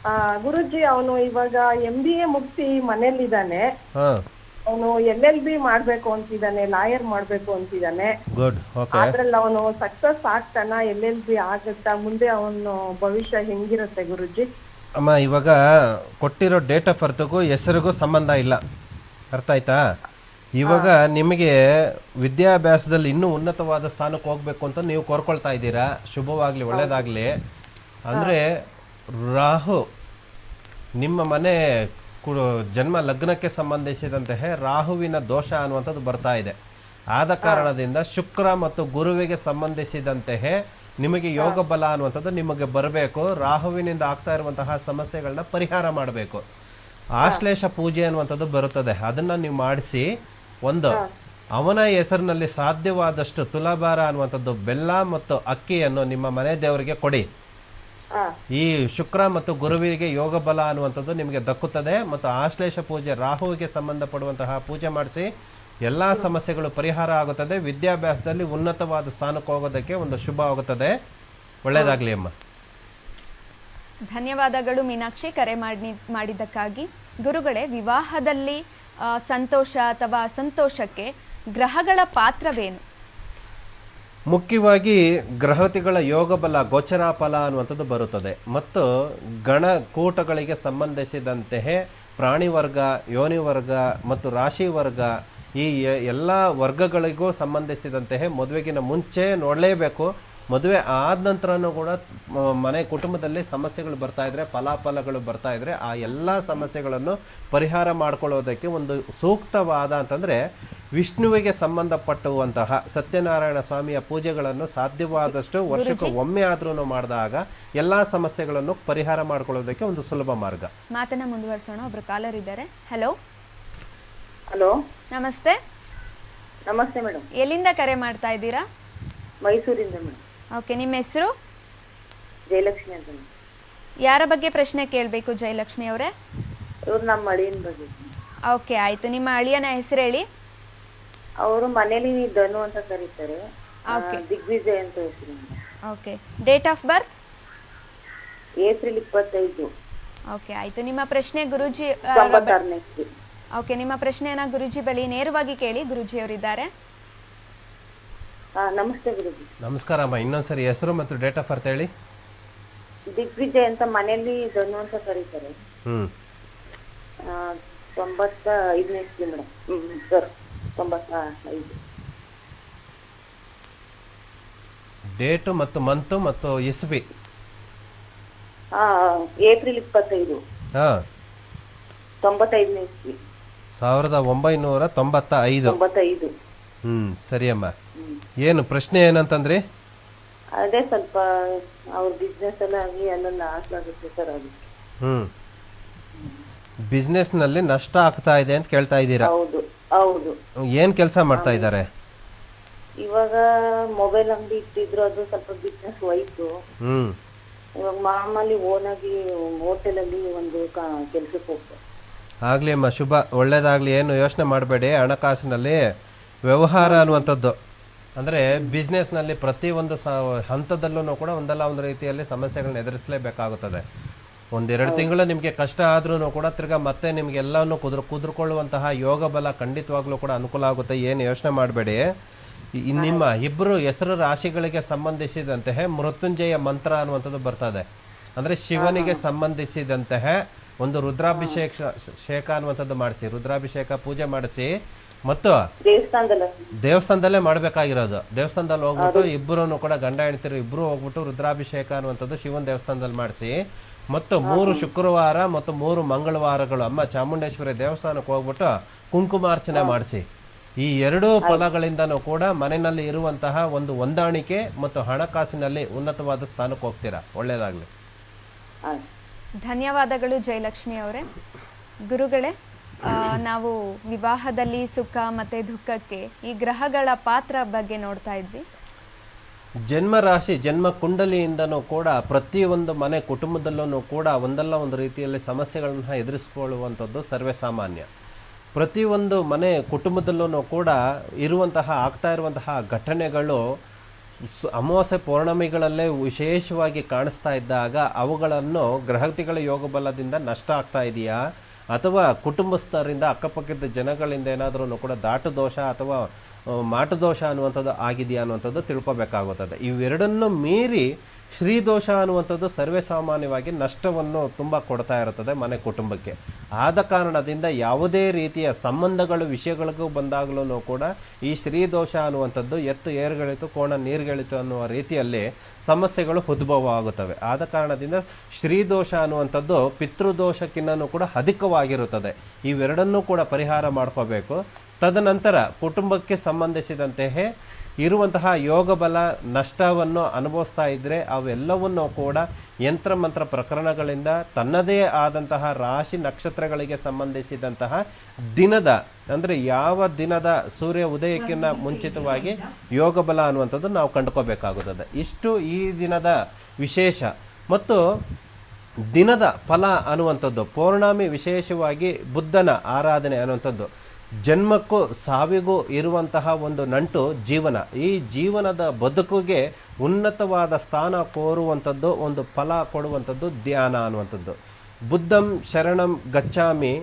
ಆ, ಗುರುಜಿ ಅವನು ಇವಾಗ ಎಂ ಬಿ ಎ ಮುಗಿಸಿ ಮನೇಲಿದ್ದಾನೆ ಹಾಂ. ಅವನು ಎಲ್ ಎಲ್ ಬಿ ಮಾಡ್ಬೇಕು ಅಂತಿದ್ದಾನೆ ಲಾಯರ್ ಮಾಡ್ಬೇಕು ಅಂತಿದ್ದಾನೆ. ಗುಡ್ ಓಕೆ ಅದ್ರಲ್ಲಿ ಅವನು ಸಕ್ಸಸ್ ಆಗ್ತಾನ ಎಲ್ ಎಲ್ ಬಿ ಆಗುತ್ತಾ ಮುಂದೆ ಅವನು ಭವಿಷ್ಯ ಹೆಂಗಿರುತ್ತೆ ಗುರುಜಿ? ಅಮ್ಮ ಇವಾಗ ಕೊಟ್ಟಿರೋ ಡೇಟ್ ಆಫ್ ಬರ್ತ್ಗೂ ಹೆಸರಿಗೂ ಸಂಬಂಧ ಇಲ್ಲ. ಅರ್ಥ ಆಯ್ತಾ? ಇವಾಗ ನಿಮಗೆ ವಿದ್ಯಾಭ್ಯಾಸದಲ್ಲಿ ಇನ್ನೂ ಉನ್ನತವಾದ ಸ್ಥಾನಕ್ಕೆ ಹೋಗ್ಬೇಕು ಅಂತ ನೀವು ಕೋರ್ಕೊಳ್ತಾ ಇದ್ದೀರಾ? ಶುಭವಾಗಲಿ, ಒಳ್ಳೇದಾಗಲಿ. ಅಂದರೆ ರಾಹು, ನಿಮ್ಮ ಮನೆ ಜನ್ಮ ಲಗ್ನಕ್ಕೆ ಸಂಬಂಧಿಸಿದಂತೆ ರಾಹುವಿನ ದೋಷ ಅನ್ನುವಂಥದ್ದು ಬರ್ತಾ ಇದೆ. ಆದ ಕಾರಣದಿಂದ ಶುಕ್ರ ಮತ್ತು ಗುರುವಿಗೆ ಸಂಬಂಧಿಸಿದಂತೆ ನಿಮಗೆ ಯೋಗ ಬಲ ಅನ್ನುವಂಥದ್ದು ನಿಮಗೆ ಬರಬೇಕು. ರಾಹುವಿನಿಂದ ಆಗ್ತಾ ಇರುವಂತಹ ಸಮಸ್ಯೆಗಳನ್ನ ಪರಿಹಾರ ಮಾಡಬೇಕು. ಆಶ್ಲೇಷ ಪೂಜೆ ಅನ್ನುವಂಥದ್ದು ಬರುತ್ತದೆ. ಅದನ್ನ ನೀವು ಮಾಡಿಸಿ ಒಂದು ಅವನ ಹೆಸರಿನಲ್ಲಿ ಸಾಧ್ಯವಾದಷ್ಟು ತುಲಾಭಾರ ಅನ್ನುವಂಥದ್ದು ಬೆಲ್ಲ ಮತ್ತು ಅಕ್ಕಿಯನ್ನು ನಿಮ್ಮ ಮನೆ ದೇವರಿಗೆ ಕೊಡಿ. ಈ ಶುಕ್ರ ಮತ್ತು ಗುರುವಿಗೆ ಯೋಗ ಬಲ ಅನ್ನುವಂಥದ್ದು ನಿಮಗೆ ದಕ್ಕುತ್ತದೆ ಮತ್ತು ಆಶ್ಲೇಷ ಪೂಜೆ ರಾಹುವಿಗೆ ಸಂಬಂಧಪಡುವಂತಹ ಪೂಜೆ ಮಾಡಿಸಿ ಎಲ್ಲ ಸಮಸ್ಯೆಗಳು ಪರಿಹಾರ ಆಗುತ್ತದೆ. ವಿದ್ಯಾಭ್ಯಾಸದಲ್ಲಿ ಉನ್ನತವಾದ ಸ್ಥಾನಕ್ಕೆ ಹೋಗೋದಕ್ಕೆ ಒಂದು ಶುಭ ಆಗುತ್ತದೆ. ಒಳ್ಳೆಯದಾಗಲಿ ಅಮ್ಮ. ಧನ್ಯವಾದಗಳು ಮೀನಾಕ್ಷಿ. ಕರೆ ಮಾಡಿ ಮಾಡಿದ್ದಕ್ಕಾಗಿ. ಗುರುಗಳೇ ವಿವಾಹದಲ್ಲಿ ಸಂತೋಷ ಅಥವಾ ಅಸಂತೋಷಕ್ಕೆ ಗ್ರಹಗಳ ಪಾತ್ರವೇನು? ಮುಖ್ಯವಾಗಿ ಗ್ರಹತಿಗಳ ಯೋಗ ಬಲ ಗೋಚರ ಫಲ ಅನ್ನುವಂಥದ್ದು ಬರುತ್ತದೆ. ಮತ್ತು ಗಣಕೂಟಗಳಿಗೆ ಸಂಬಂಧಿಸಿದಂತೆ ಪ್ರಾಣಿ ವರ್ಗ ಯೋನಿ ವರ್ಗ ಮತ್ತು ರಾಶಿ ವರ್ಗ ಈ ಎಲ್ಲ ವರ್ಗಗಳಿಗೂ ಸಂಬಂಧಿಸಿದಂತೆ ಮದುವೆಗಿನ ಮುಂಚೆ ನೋಡಲೇಬೇಕು. ಮದುವೆ ಆದ ನಂತರನೂ ಕೂಡ ಮನೆ ಕುಟುಂಬದಲ್ಲಿ ಸಮಸ್ಯೆಗಳು ಬರ್ತಾ ಇದ್ರೆ ಫಲಾಫಲಗಳು ಬರ್ತಾ ಇದ್ರೆ ಆ ಎಲ್ಲ ಸಮಸ್ಯೆಗಳನ್ನು ಪರಿಹಾರ ಮಾಡ್ಕೊಳ್ಳೋದಕ್ಕೆ ಒಂದು ಸೂಕ್ತವಾದ ಅಂತಂದ್ರೆ ವಿಷ್ಣುವಿಗೆ ಸಂಬಂಧಪಟ್ಟುವಂತಹ ಸತ್ಯನಾರಾಯಣ ಸ್ವಾಮಿಯ ಪೂಜೆಗಳನ್ನು ಸಾಧ್ಯವಾದಷ್ಟು ವರ್ಷಕ್ಕೆ ಒಮ್ಮೆ ಆದ್ರೂ ಮಾಡಿದಾಗ ಎಲ್ಲಾ ಸಮಸ್ಯೆಗಳನ್ನು ಪರಿಹಾರ ಮಾಡ್ಕೊಳ್ಳೋದಕ್ಕೆ ಒಂದು ಸುಲಭ ಮಾರ್ಗ. ಮಾತನ್ನ ಮುಂದುವರಿಸೋಣ ಒಬ್ರು ಕಾಲರ್ ಇದ್ದಾರೆ. ಹಲೋ ಹಲೋ ನಮಸ್ತೆ. ನಮಸ್ತೆ ಮೇಡಮ್. ಎಲ್ಲಿಂದ ಕರೆ ಮಾಡ್ತಾ ಇದ್ದೀರಾ? ಮೈಸೂರಿಂದ ಮೇಡಮ್. ಓಕೆ ನಿಮ್ಮ ಹೆಸರು? ಜಯಲಕ್ಷ್ಮಿ ಅಂತ. ಯಾರ ಬಗ್ಗೆ ಪ್ರಶ್ನೆ ಕೇಳಬೇಕು ಜಯಲಕ್ಷ್ಮಿ ಅವರೇ? ಇವ್ರು ನಮ್ಮ ಅಳಿಯನ ಬಗ್ಗೆ. ಓಕೆ ಆಯ್ತು. ನಿಮ್ಮ ಅಳಿಯನ ಹೆಸರು ಹೇಳಿ? ಅವರು ಮನೇಲಿ ಧನು ಅಂತ ಕರೀತಾರೆ. ಆ, Okay. ದಿಗ್ವಿಜಯ್ ಅಂತ ಹೆಸರು. Okay. Date of birth April ಇಪ್ಪತ್ತೈದು. ಓಕೆ ಆಯ್ತು. ನಿಮ್ಮ ಪ್ರಶ್ನೆ ಗುರುಜಿ ಆ, ತೊಂಬತ್ತಾರನೇ ಓಕೆ ನಿಮ್ಮ ಪ್ರಶ್ನೆಯನ್ನ ಗುರುಜಿ ಬಳಿ ನೇರವಾಗಿ ಕೇಳಿ ಗುರುಜಿ ಅವರಿದ್ದಾರೆ ಆ, ನಮಸ್ತೆ ಗುರುಜಿ. ನಮಸ್ಕಾರ ಅಮ್ಮ ಇನ್ನೊಂದ್ಸರಿ ಹೆಸರು ಮತ್ತು ಡೇಟ್ ಆಫ್ ಬರ್ತ್ ಹೇಳಿ. ದಿಗ್ವಿಜಯ್ ಅಂತ ಮನೆಯಲ್ಲಿ ಧನು ಅಂತ ಕರೀತಾರೆ. ಹ್ಮ್. ಆ, ತೊಂಬತ್ತ ಐದನೇ ಇಸ್ವಿ ಮೇಡಮ್ ಹ್ಮ್ ಸರ್ ತೊಂಬತ್ತ ಐದು ಡೇಟು ಮತ್ತು ಮಂತು ಮತ್ತು ಇಸ್ವಿ. ಹಾ ಏಪ್ರಿಲ್ ಇಪ್ಪತ್ತೈದು. ಹಾ. ತೊಂಬತ್ತೈದನೇ ಇಸ್ವಿ. ಸಾವಿರದ ಒಂಬೈನೂರ ತೊಂಬತ್ತ ಐದು ತೊಂಬತ್ತೈದು. ಹ್ಮ್ ಸರಿ ಅಮ್ಮ. ಏನು ಪ್ರಶ್ನೆ ಏನಂತಂದ್ರಿ? ಅದೇ ಸ್ವಲ್ಪ ಅವ್ರ ಬಿಸ್ನೆಸ್ ಎಲ್ಲ ಆಗಿ ಎಲ್ಲ ಲಾಸ್ ಆಗುತ್ತೆ ಸರ್ ಅದು ಹ್ಮ್. ಬಿಸ್ನೆಸ್ನಲ್ಲಿ ನಷ್ಟ ಆಗ್ತಾ ಇದೆ ಅಂತ ಕೇಳ್ತಾ ಇದ್ದೀರಾ? ಹೌದು ಹೌದು. ಏನ್ ಕೆಲಸ ಮಾಡ್ತಾ ಇದ್ದಾರೆ? ಇವಾಗ ಮೊಬೈಲ್ ಅಂಗಡಿ ಇಟ್ಟಿದ್ರು ಅದು ಸ್ವಲ್ಪ ಬಿಸ್ನೆಸ್ ಹೋಯ್ತು. ಹ್ಮ್. ಇವಾಗ ಮಾಮೂಲಿ ಓನ್ ಆಗಿ ಹೋಟೆಲ್ ಅಲ್ಲಿ ಒಂದು ಕೆಲ್ಸಕ್ಕೆ ಹೋಗ್ತಾರೆ ಆಗ್ಲಿ ಅಮ್ಮ ಶುಭ. ಒಳ್ಳೇದಾಗ್ಲಿ. ಏನು ಯೋಚನೆ ಮಾಡಬೇಡಿ. ಹಣಕಾಸಿನಲ್ಲಿ ವ್ಯವಹಾರ ಅನ್ನುವಂಥದ್ದು. ಅಂದರೆ ಬಿಸ್ನೆಸ್ನಲ್ಲಿ ಪ್ರತಿಯೊಂದು ಸ ಹಂತದಲ್ಲೂ ಕೂಡ ಒಂದಲ್ಲ ಒಂದು ರೀತಿಯಲ್ಲಿ ಸಮಸ್ಯೆಗಳನ್ನ ಎದುರಿಸಲೇಬೇಕಾಗುತ್ತದೆ. ಒಂದೆರಡು ತಿಂಗಳು ನಿಮಗೆ ಕಷ್ಟ ಆದ್ರೂ ಕೂಡ ತಿರ್ಗಾ ಮತ್ತೆ ನಿಮ್ಗೆ ಎಲ್ಲವನ್ನು ಕುದುರ್, ಕುದುರ್ಕೊಳ್ಳುವಂತಹ ಯೋಗ ಬಲ ಖಂಡಿತವಾಗ್ಲೂ ಕೂಡ ಅನುಕೂಲ ಆಗುತ್ತೆ. ಏನು ಯೋಚನೆ ಮಾಡಬೇಡಿ. ನಿಮ್ಮ ಇಬ್ಬರು ಹೆಸರು ರಾಶಿಗಳಿಗೆ ಸಂಬಂಧಿಸಿದಂತೆ ಮೃತ್ಯುಂಜಯ ಮಂತ್ರ ಅನ್ನುವಂಥದ್ದು ಬರ್ತದೆ. ಅಂದರೆ ಶಿವನಿಗೆ ಸಂಬಂಧಿಸಿದಂತಹ ಒಂದು ರುದ್ರಾಭಿಷೇಕ ಶೇಖ ಅನ್ನುವಂಥದ್ದು ಮಾಡಿಸಿ. ರುದ್ರಾಭಿಷೇಕ ಪೂಜೆ ಮಾಡಿಸಿ. ಮತ್ತು ದೇವಸ್ಥಾನದಲ್ಲ. ದೇವಸ್ಥಾನದಲ್ಲೇ ಮಾಡಬೇಕಾಗಿರೋದು. ದೇವಸ್ಥಾನದಲ್ಲಿ ಹೋಗ್ಬಿಟ್ಟು ಇಬ್ಬರು ಕೂಡ ಗಂಡ ಹೆಂಡತಿರು ಇಬ್ಬರು ಹೋಗ್ಬಿಟ್ಟು ರುದ್ರಾಭಿಷೇಕ ಅನ್ನುವಂಥದ್ದು ಶಿವನ ದೇವಸ್ಥಾನದಲ್ಲಿ ಮಾಡಿಸಿ. ಮತ್ತು ಮೂರು ಶುಕ್ರವಾರ ಮತ್ತು ಮೂರು ಮಂಗಳವಾರಗಳು ಅಮ್ಮ ಚಾಮುಂಡೇಶ್ವರಿ ದೇವಸ್ಥಾನಕ್ಕೆ ಹೋಗ್ಬಿಟ್ಟು ಕುಂಕುಮಾರ್ಚನೆ ಮಾಡಿಸಿ. ಈ ಎರಡೂ ಫಲಗಳಿಂದನೂ ಕೂಡ ಮನೆಯಲ್ಲಿ ಇರುವಂತಹ ಒಂದು ಹೊಂದಾಣಿಕೆ ಮತ್ತು ಹಣಕಾಸಿನಲ್ಲಿ ಉನ್ನತವಾದ ಸ್ಥಾನಕ್ಕೆ ಹೋಗ್ತೀರಾ? ಒಳ್ಳೇದಾಗ್ಲಿ. ಧನ್ಯವಾದಗಳು ಜಯಲಕ್ಷ್ಮಿ ಅವರೇ. ಗುರುಗಳೇ ನಾವು ವಿವಾಹದಲ್ಲಿ ಸುಖ ಮತ್ತೆ ದುಃಖಕ್ಕೆ ಈ ಗ್ರಹಗಳ ಪಾತ್ರ ಬಗ್ಗೆ ನೋಡ್ತಾ ಇದ್ವಿ. ಜನ್ಮ ರಾಶಿ ಜನ್ಮ ಕುಂಡಲಿಯಿಂದನೂ ಕೂಡ ಪ್ರತಿಯೊಂದು ಮನೆ ಕುಟುಂಬದಲ್ಲೂ ಕೂಡ ಒಂದಲ್ಲ ಒಂದು ರೀತಿಯಲ್ಲಿ ಸಮಸ್ಯೆಗಳನ್ನು ಎದುರಿಸಿಕೊಳ್ಳುವಂಥದ್ದು ಸರ್ವೇ ಸಾಮಾನ್ಯ ಪ್ರತಿಯೊಂದು ಮನೆ ಕುಟುಂಬದಲ್ಲೂ ಕೂಡ ಇರುವಂತಹ, ಆಗ್ತಾ ಇರುವಂತಹ ಘಟನೆಗಳು ಅಮಾವಾಸ್ಯೆ ಪೌರ್ಣಮಿಗಳಲ್ಲೇ ವಿಶೇಷವಾಗಿ ಕಾಣಿಸ್ತಾ ಇದ್ದಾಗ ಅವುಗಳನ್ನು ಗ್ರಹತಿಗಳ ಯೋಗ ಬಲದಿಂದ ನಷ್ಟ ಆಗ್ತಾ ಇದೆಯಾ? ಅಥವಾ ಕುಟುಂಬಸ್ಥರಿಂದ ಅಕ್ಕಪಕ್ಕದ ಜನಗಳಿಂದ ಏನಾದರೂ ಕೂಡ ದಾಟು ದೋಷ ಅಥವಾ ಮಾಟು ದೋಷ ಅನ್ನುವಂಥದ್ದು ಆಗಿದೆಯಾ ಅನ್ನುವಂಥದ್ದು ತಿಳ್ಕೊಬೇಕಾಗುತ್ತದೆ. ಇವೆರಡನ್ನು ಮೀರಿ ಶ್ರೀದೋಷ ಅನ್ನುವಂಥದ್ದು ಸರ್ವೇ ಸಾಮಾನ್ಯವಾಗಿ ನಷ್ಟವನ್ನು ತುಂಬ ಕೊಡ್ತಾ ಇರುತ್ತದೆ ಮನೆ ಕುಟುಂಬಕ್ಕೆ. ಆದ ಕಾರಣದಿಂದ ಯಾವುದೇ ರೀತಿಯ ಸಂಬಂಧಗಳು, ವಿಷಯಗಳಿಗೂ ಬಂದಾಗಲೂ ಕೂಡ ಈ ಶ್ರೀದೋಷ ಅನ್ನುವಂಥದ್ದು ಎತ್ತು ಏರುಗಳಿತು, ಕೋಣ ನೀರುಗಳಿತು ಅನ್ನುವ ರೀತಿಯಲ್ಲಿ ಸಮಸ್ಯೆಗಳು ಉದ್ಭವ ಆಗುತ್ತವೆ ಆದ ಕಾರಣದಿಂದ ಶ್ರೀದೋಷ ಅನ್ನುವಂಥದ್ದು ಪಿತೃದೋಷಕ್ಕಿನ್ನೂ ಕೂಡ ಅಧಿಕವಾಗಿರುತ್ತದೆ. ಇವೆರಡನ್ನೂ ಕೂಡ ಪರಿಹಾರ ಮಾಡ್ಕೋಬೇಕು. ತದನಂತರ ಕುಟುಂಬಕ್ಕೆ ಸಂಬಂಧಿಸಿದಂತೆಯೇ ಇರುವಂತಹ ಯೋಗ ಬಲ ನಷ್ಟವನ್ನು ಅನುಭವಿಸ್ತಾ ಇದ್ದರೆ ಅವೆಲ್ಲವನ್ನು ಕೂಡ ಯಂತ್ರ ಮಂತ್ರ ಪ್ರಕರಣಗಳಿಂದ ತನ್ನದೇ ಆದಂತಹ ರಾಶಿ ನಕ್ಷತ್ರಗಳಿಗೆ ಸಂಬಂಧಿಸಿದಂತಹ ದಿನದ, ಅಂದರೆ ಯಾವ ದಿನದ ಸೂರ್ಯ ಉದಯಕ್ಕಿಂತ ಮುಂಚಿತವಾಗಿ ಯೋಗ ಬಲ ಅನ್ನುವಂಥದ್ದು ನಾವು ಕಂಡುಕೋಬೇಕಾಗುತ್ತದೆ. ಇಷ್ಟು ಈ ದಿನದ ವಿಶೇಷ. ಮತ್ತು ದಿನದ ಫಲ ಅನ್ನುವಂಥದ್ದು, ಪೌರ್ಣಮಿ ವಿಶೇಷವಾಗಿ ಬುದ್ಧನ ಆರಾಧನೆ ಅನ್ನುವಂಥದ್ದು. ಜನ್ಮಕ್ಕೂ ಸಾವಿಗೂ ಇರುವಂತಹ ಒಂದು ನಂಟು ಜೀವನ. ಈ ಜೀವನದ ಬದುಕುಗೆ ಉನ್ನತವಾದ ಸ್ಥಾನ ಕೋರುವಂಥದ್ದು, ಒಂದು ಫಲ ಕೊಡುವಂಥದ್ದು ಧ್ಯಾನ ಅನ್ನುವಂಥದ್ದು. ಬುದ್ಧಂ ಶರಣಂ ಗಚ್ಚಾಮಿ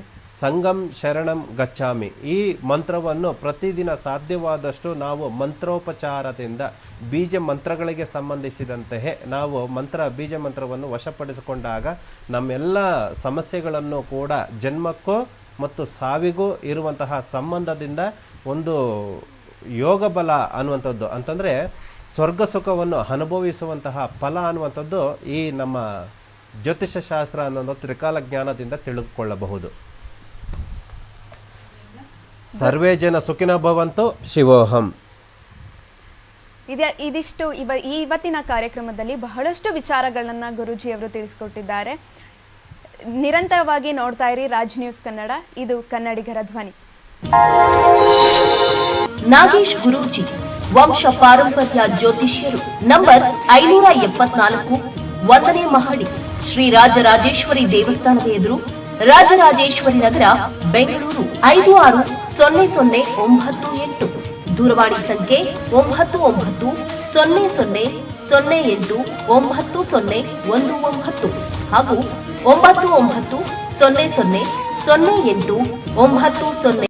ಸಂಗಂ ಶರಣಂ ಗಚ್ಚಾಮಿ ಈ ಮಂತ್ರವನ್ನು ಪ್ರತಿದಿನ ಸಾಧ್ಯವಾದಷ್ಟು ನಾವು ಮಂತ್ರೋಪಚಾರದಿಂದ, ಬೀಜ ಮಂತ್ರಗಳಿಗೆ ಸಂಬಂಧಿಸಿದಂತೆಯೇ ನಾವು ಮಂತ್ರ, ಬೀಜ ಮಂತ್ರವನ್ನು ವಶಪಡಿಸಿಕೊಂಡಾಗ ನಮ್ಮೆಲ್ಲ ಸಮಸ್ಯೆಗಳನ್ನು ಕೂಡ ಜನ್ಮಕ್ಕೂ ಮತ್ತು ಸಾವಿಗೂ ಇರುವಂತಹ ಸಂಬಂಧದಿಂದ ಒಂದು ಯೋಗ ಬಲ ಅನ್ನುವಂಥದ್ದು. ಅಂತಂದರೆ ಸ್ವರ್ಗ ಸುಖವನ್ನು ಅನುಭವಿಸುವಂತಹ ಫಲ ಅನ್ನುವಂಥದ್ದು ಈ ನಮ್ಮ ಜ್ಯೋತಿಷ ಶಾಸ್ತ್ರ ಅನ್ನೋದು ತ್ರಿಕಾಲ ಜ್ಞಾನದಿಂದ ತಿಳಿದುಕೊಳ್ಳಬಹುದು. ಸರ್ವೇ ಜನ ಸುಖಿನ ಭವಂತು ಶಿವೋಹಂ. ಇದೇ ಇದಿಷ್ಟು ಇವ ಇವತ್ತಿನ ಕಾರ್ಯಕ್ರಮದಲ್ಲಿ ಬಹಳಷ್ಟು ವಿಚಾರಗಳನ್ನ ಗುರೂಜಿಯವರು ತಿಳಿಸ್ಕೊಟ್ಟಿದ್ದಾರೆ. ನಿರಂತರವಾಗಿ ನೋಡ್ತಾ ಇರಿ ರಾಜ್ ನ್ಯೂಸ್ ಕನ್ನಡ. ಇದು ಕನ್ನಡಿಗರ ಧ್ವನಿ. ನಾಗೇಶ್ ಗುರೂಜಿ, ವಂಶ ಪಾರಂಪರ್ಯ ಜ್ಯೋತಿಷ್ಯರು. ನಂಬರ್ ಐನೂರ ಎಪ್ಪತ್ನಾಲ್ಕು, ಒಂದನೇ ಮಹಡಿ, ಶ್ರೀ ರಾಜರಾಜೇಶ್ವರಿ ದೇವಸ್ಥಾನದ ಎದುರು, ರಾಜರಾಜೇಶ್ವರಿ ನಗರ, ಬೆಂಗಳೂರು ಐದು ಆರು ಸೊನ್ನೆ ಸೊನ್ನೆ ಒಂಬತ್ತು ಎಂಟು. ದೂರವಾಣಿ ಸಂಖ್ಯೆ ಒಂಬತ್ತು ಒಂಬತ್ತು ಸೊನ್ನೆ ಸೊನ್ನೆ ಸೊನ್ನೆ ಎಂಟು ಒಂಬತ್ತು ಸೊನ್ನೆ ಒಂದು ಒಂಬತ್ತು ಹಾಗೂ ಒಂಬತ್ತು ಒಂಬತ್ತು ಸೊನ್ನೆ ಸೊನ್ನೆ ಸೊನ್ನೆ ಎಂಟು ಒಂಬತ್ತು ಸೊನ್ನೆ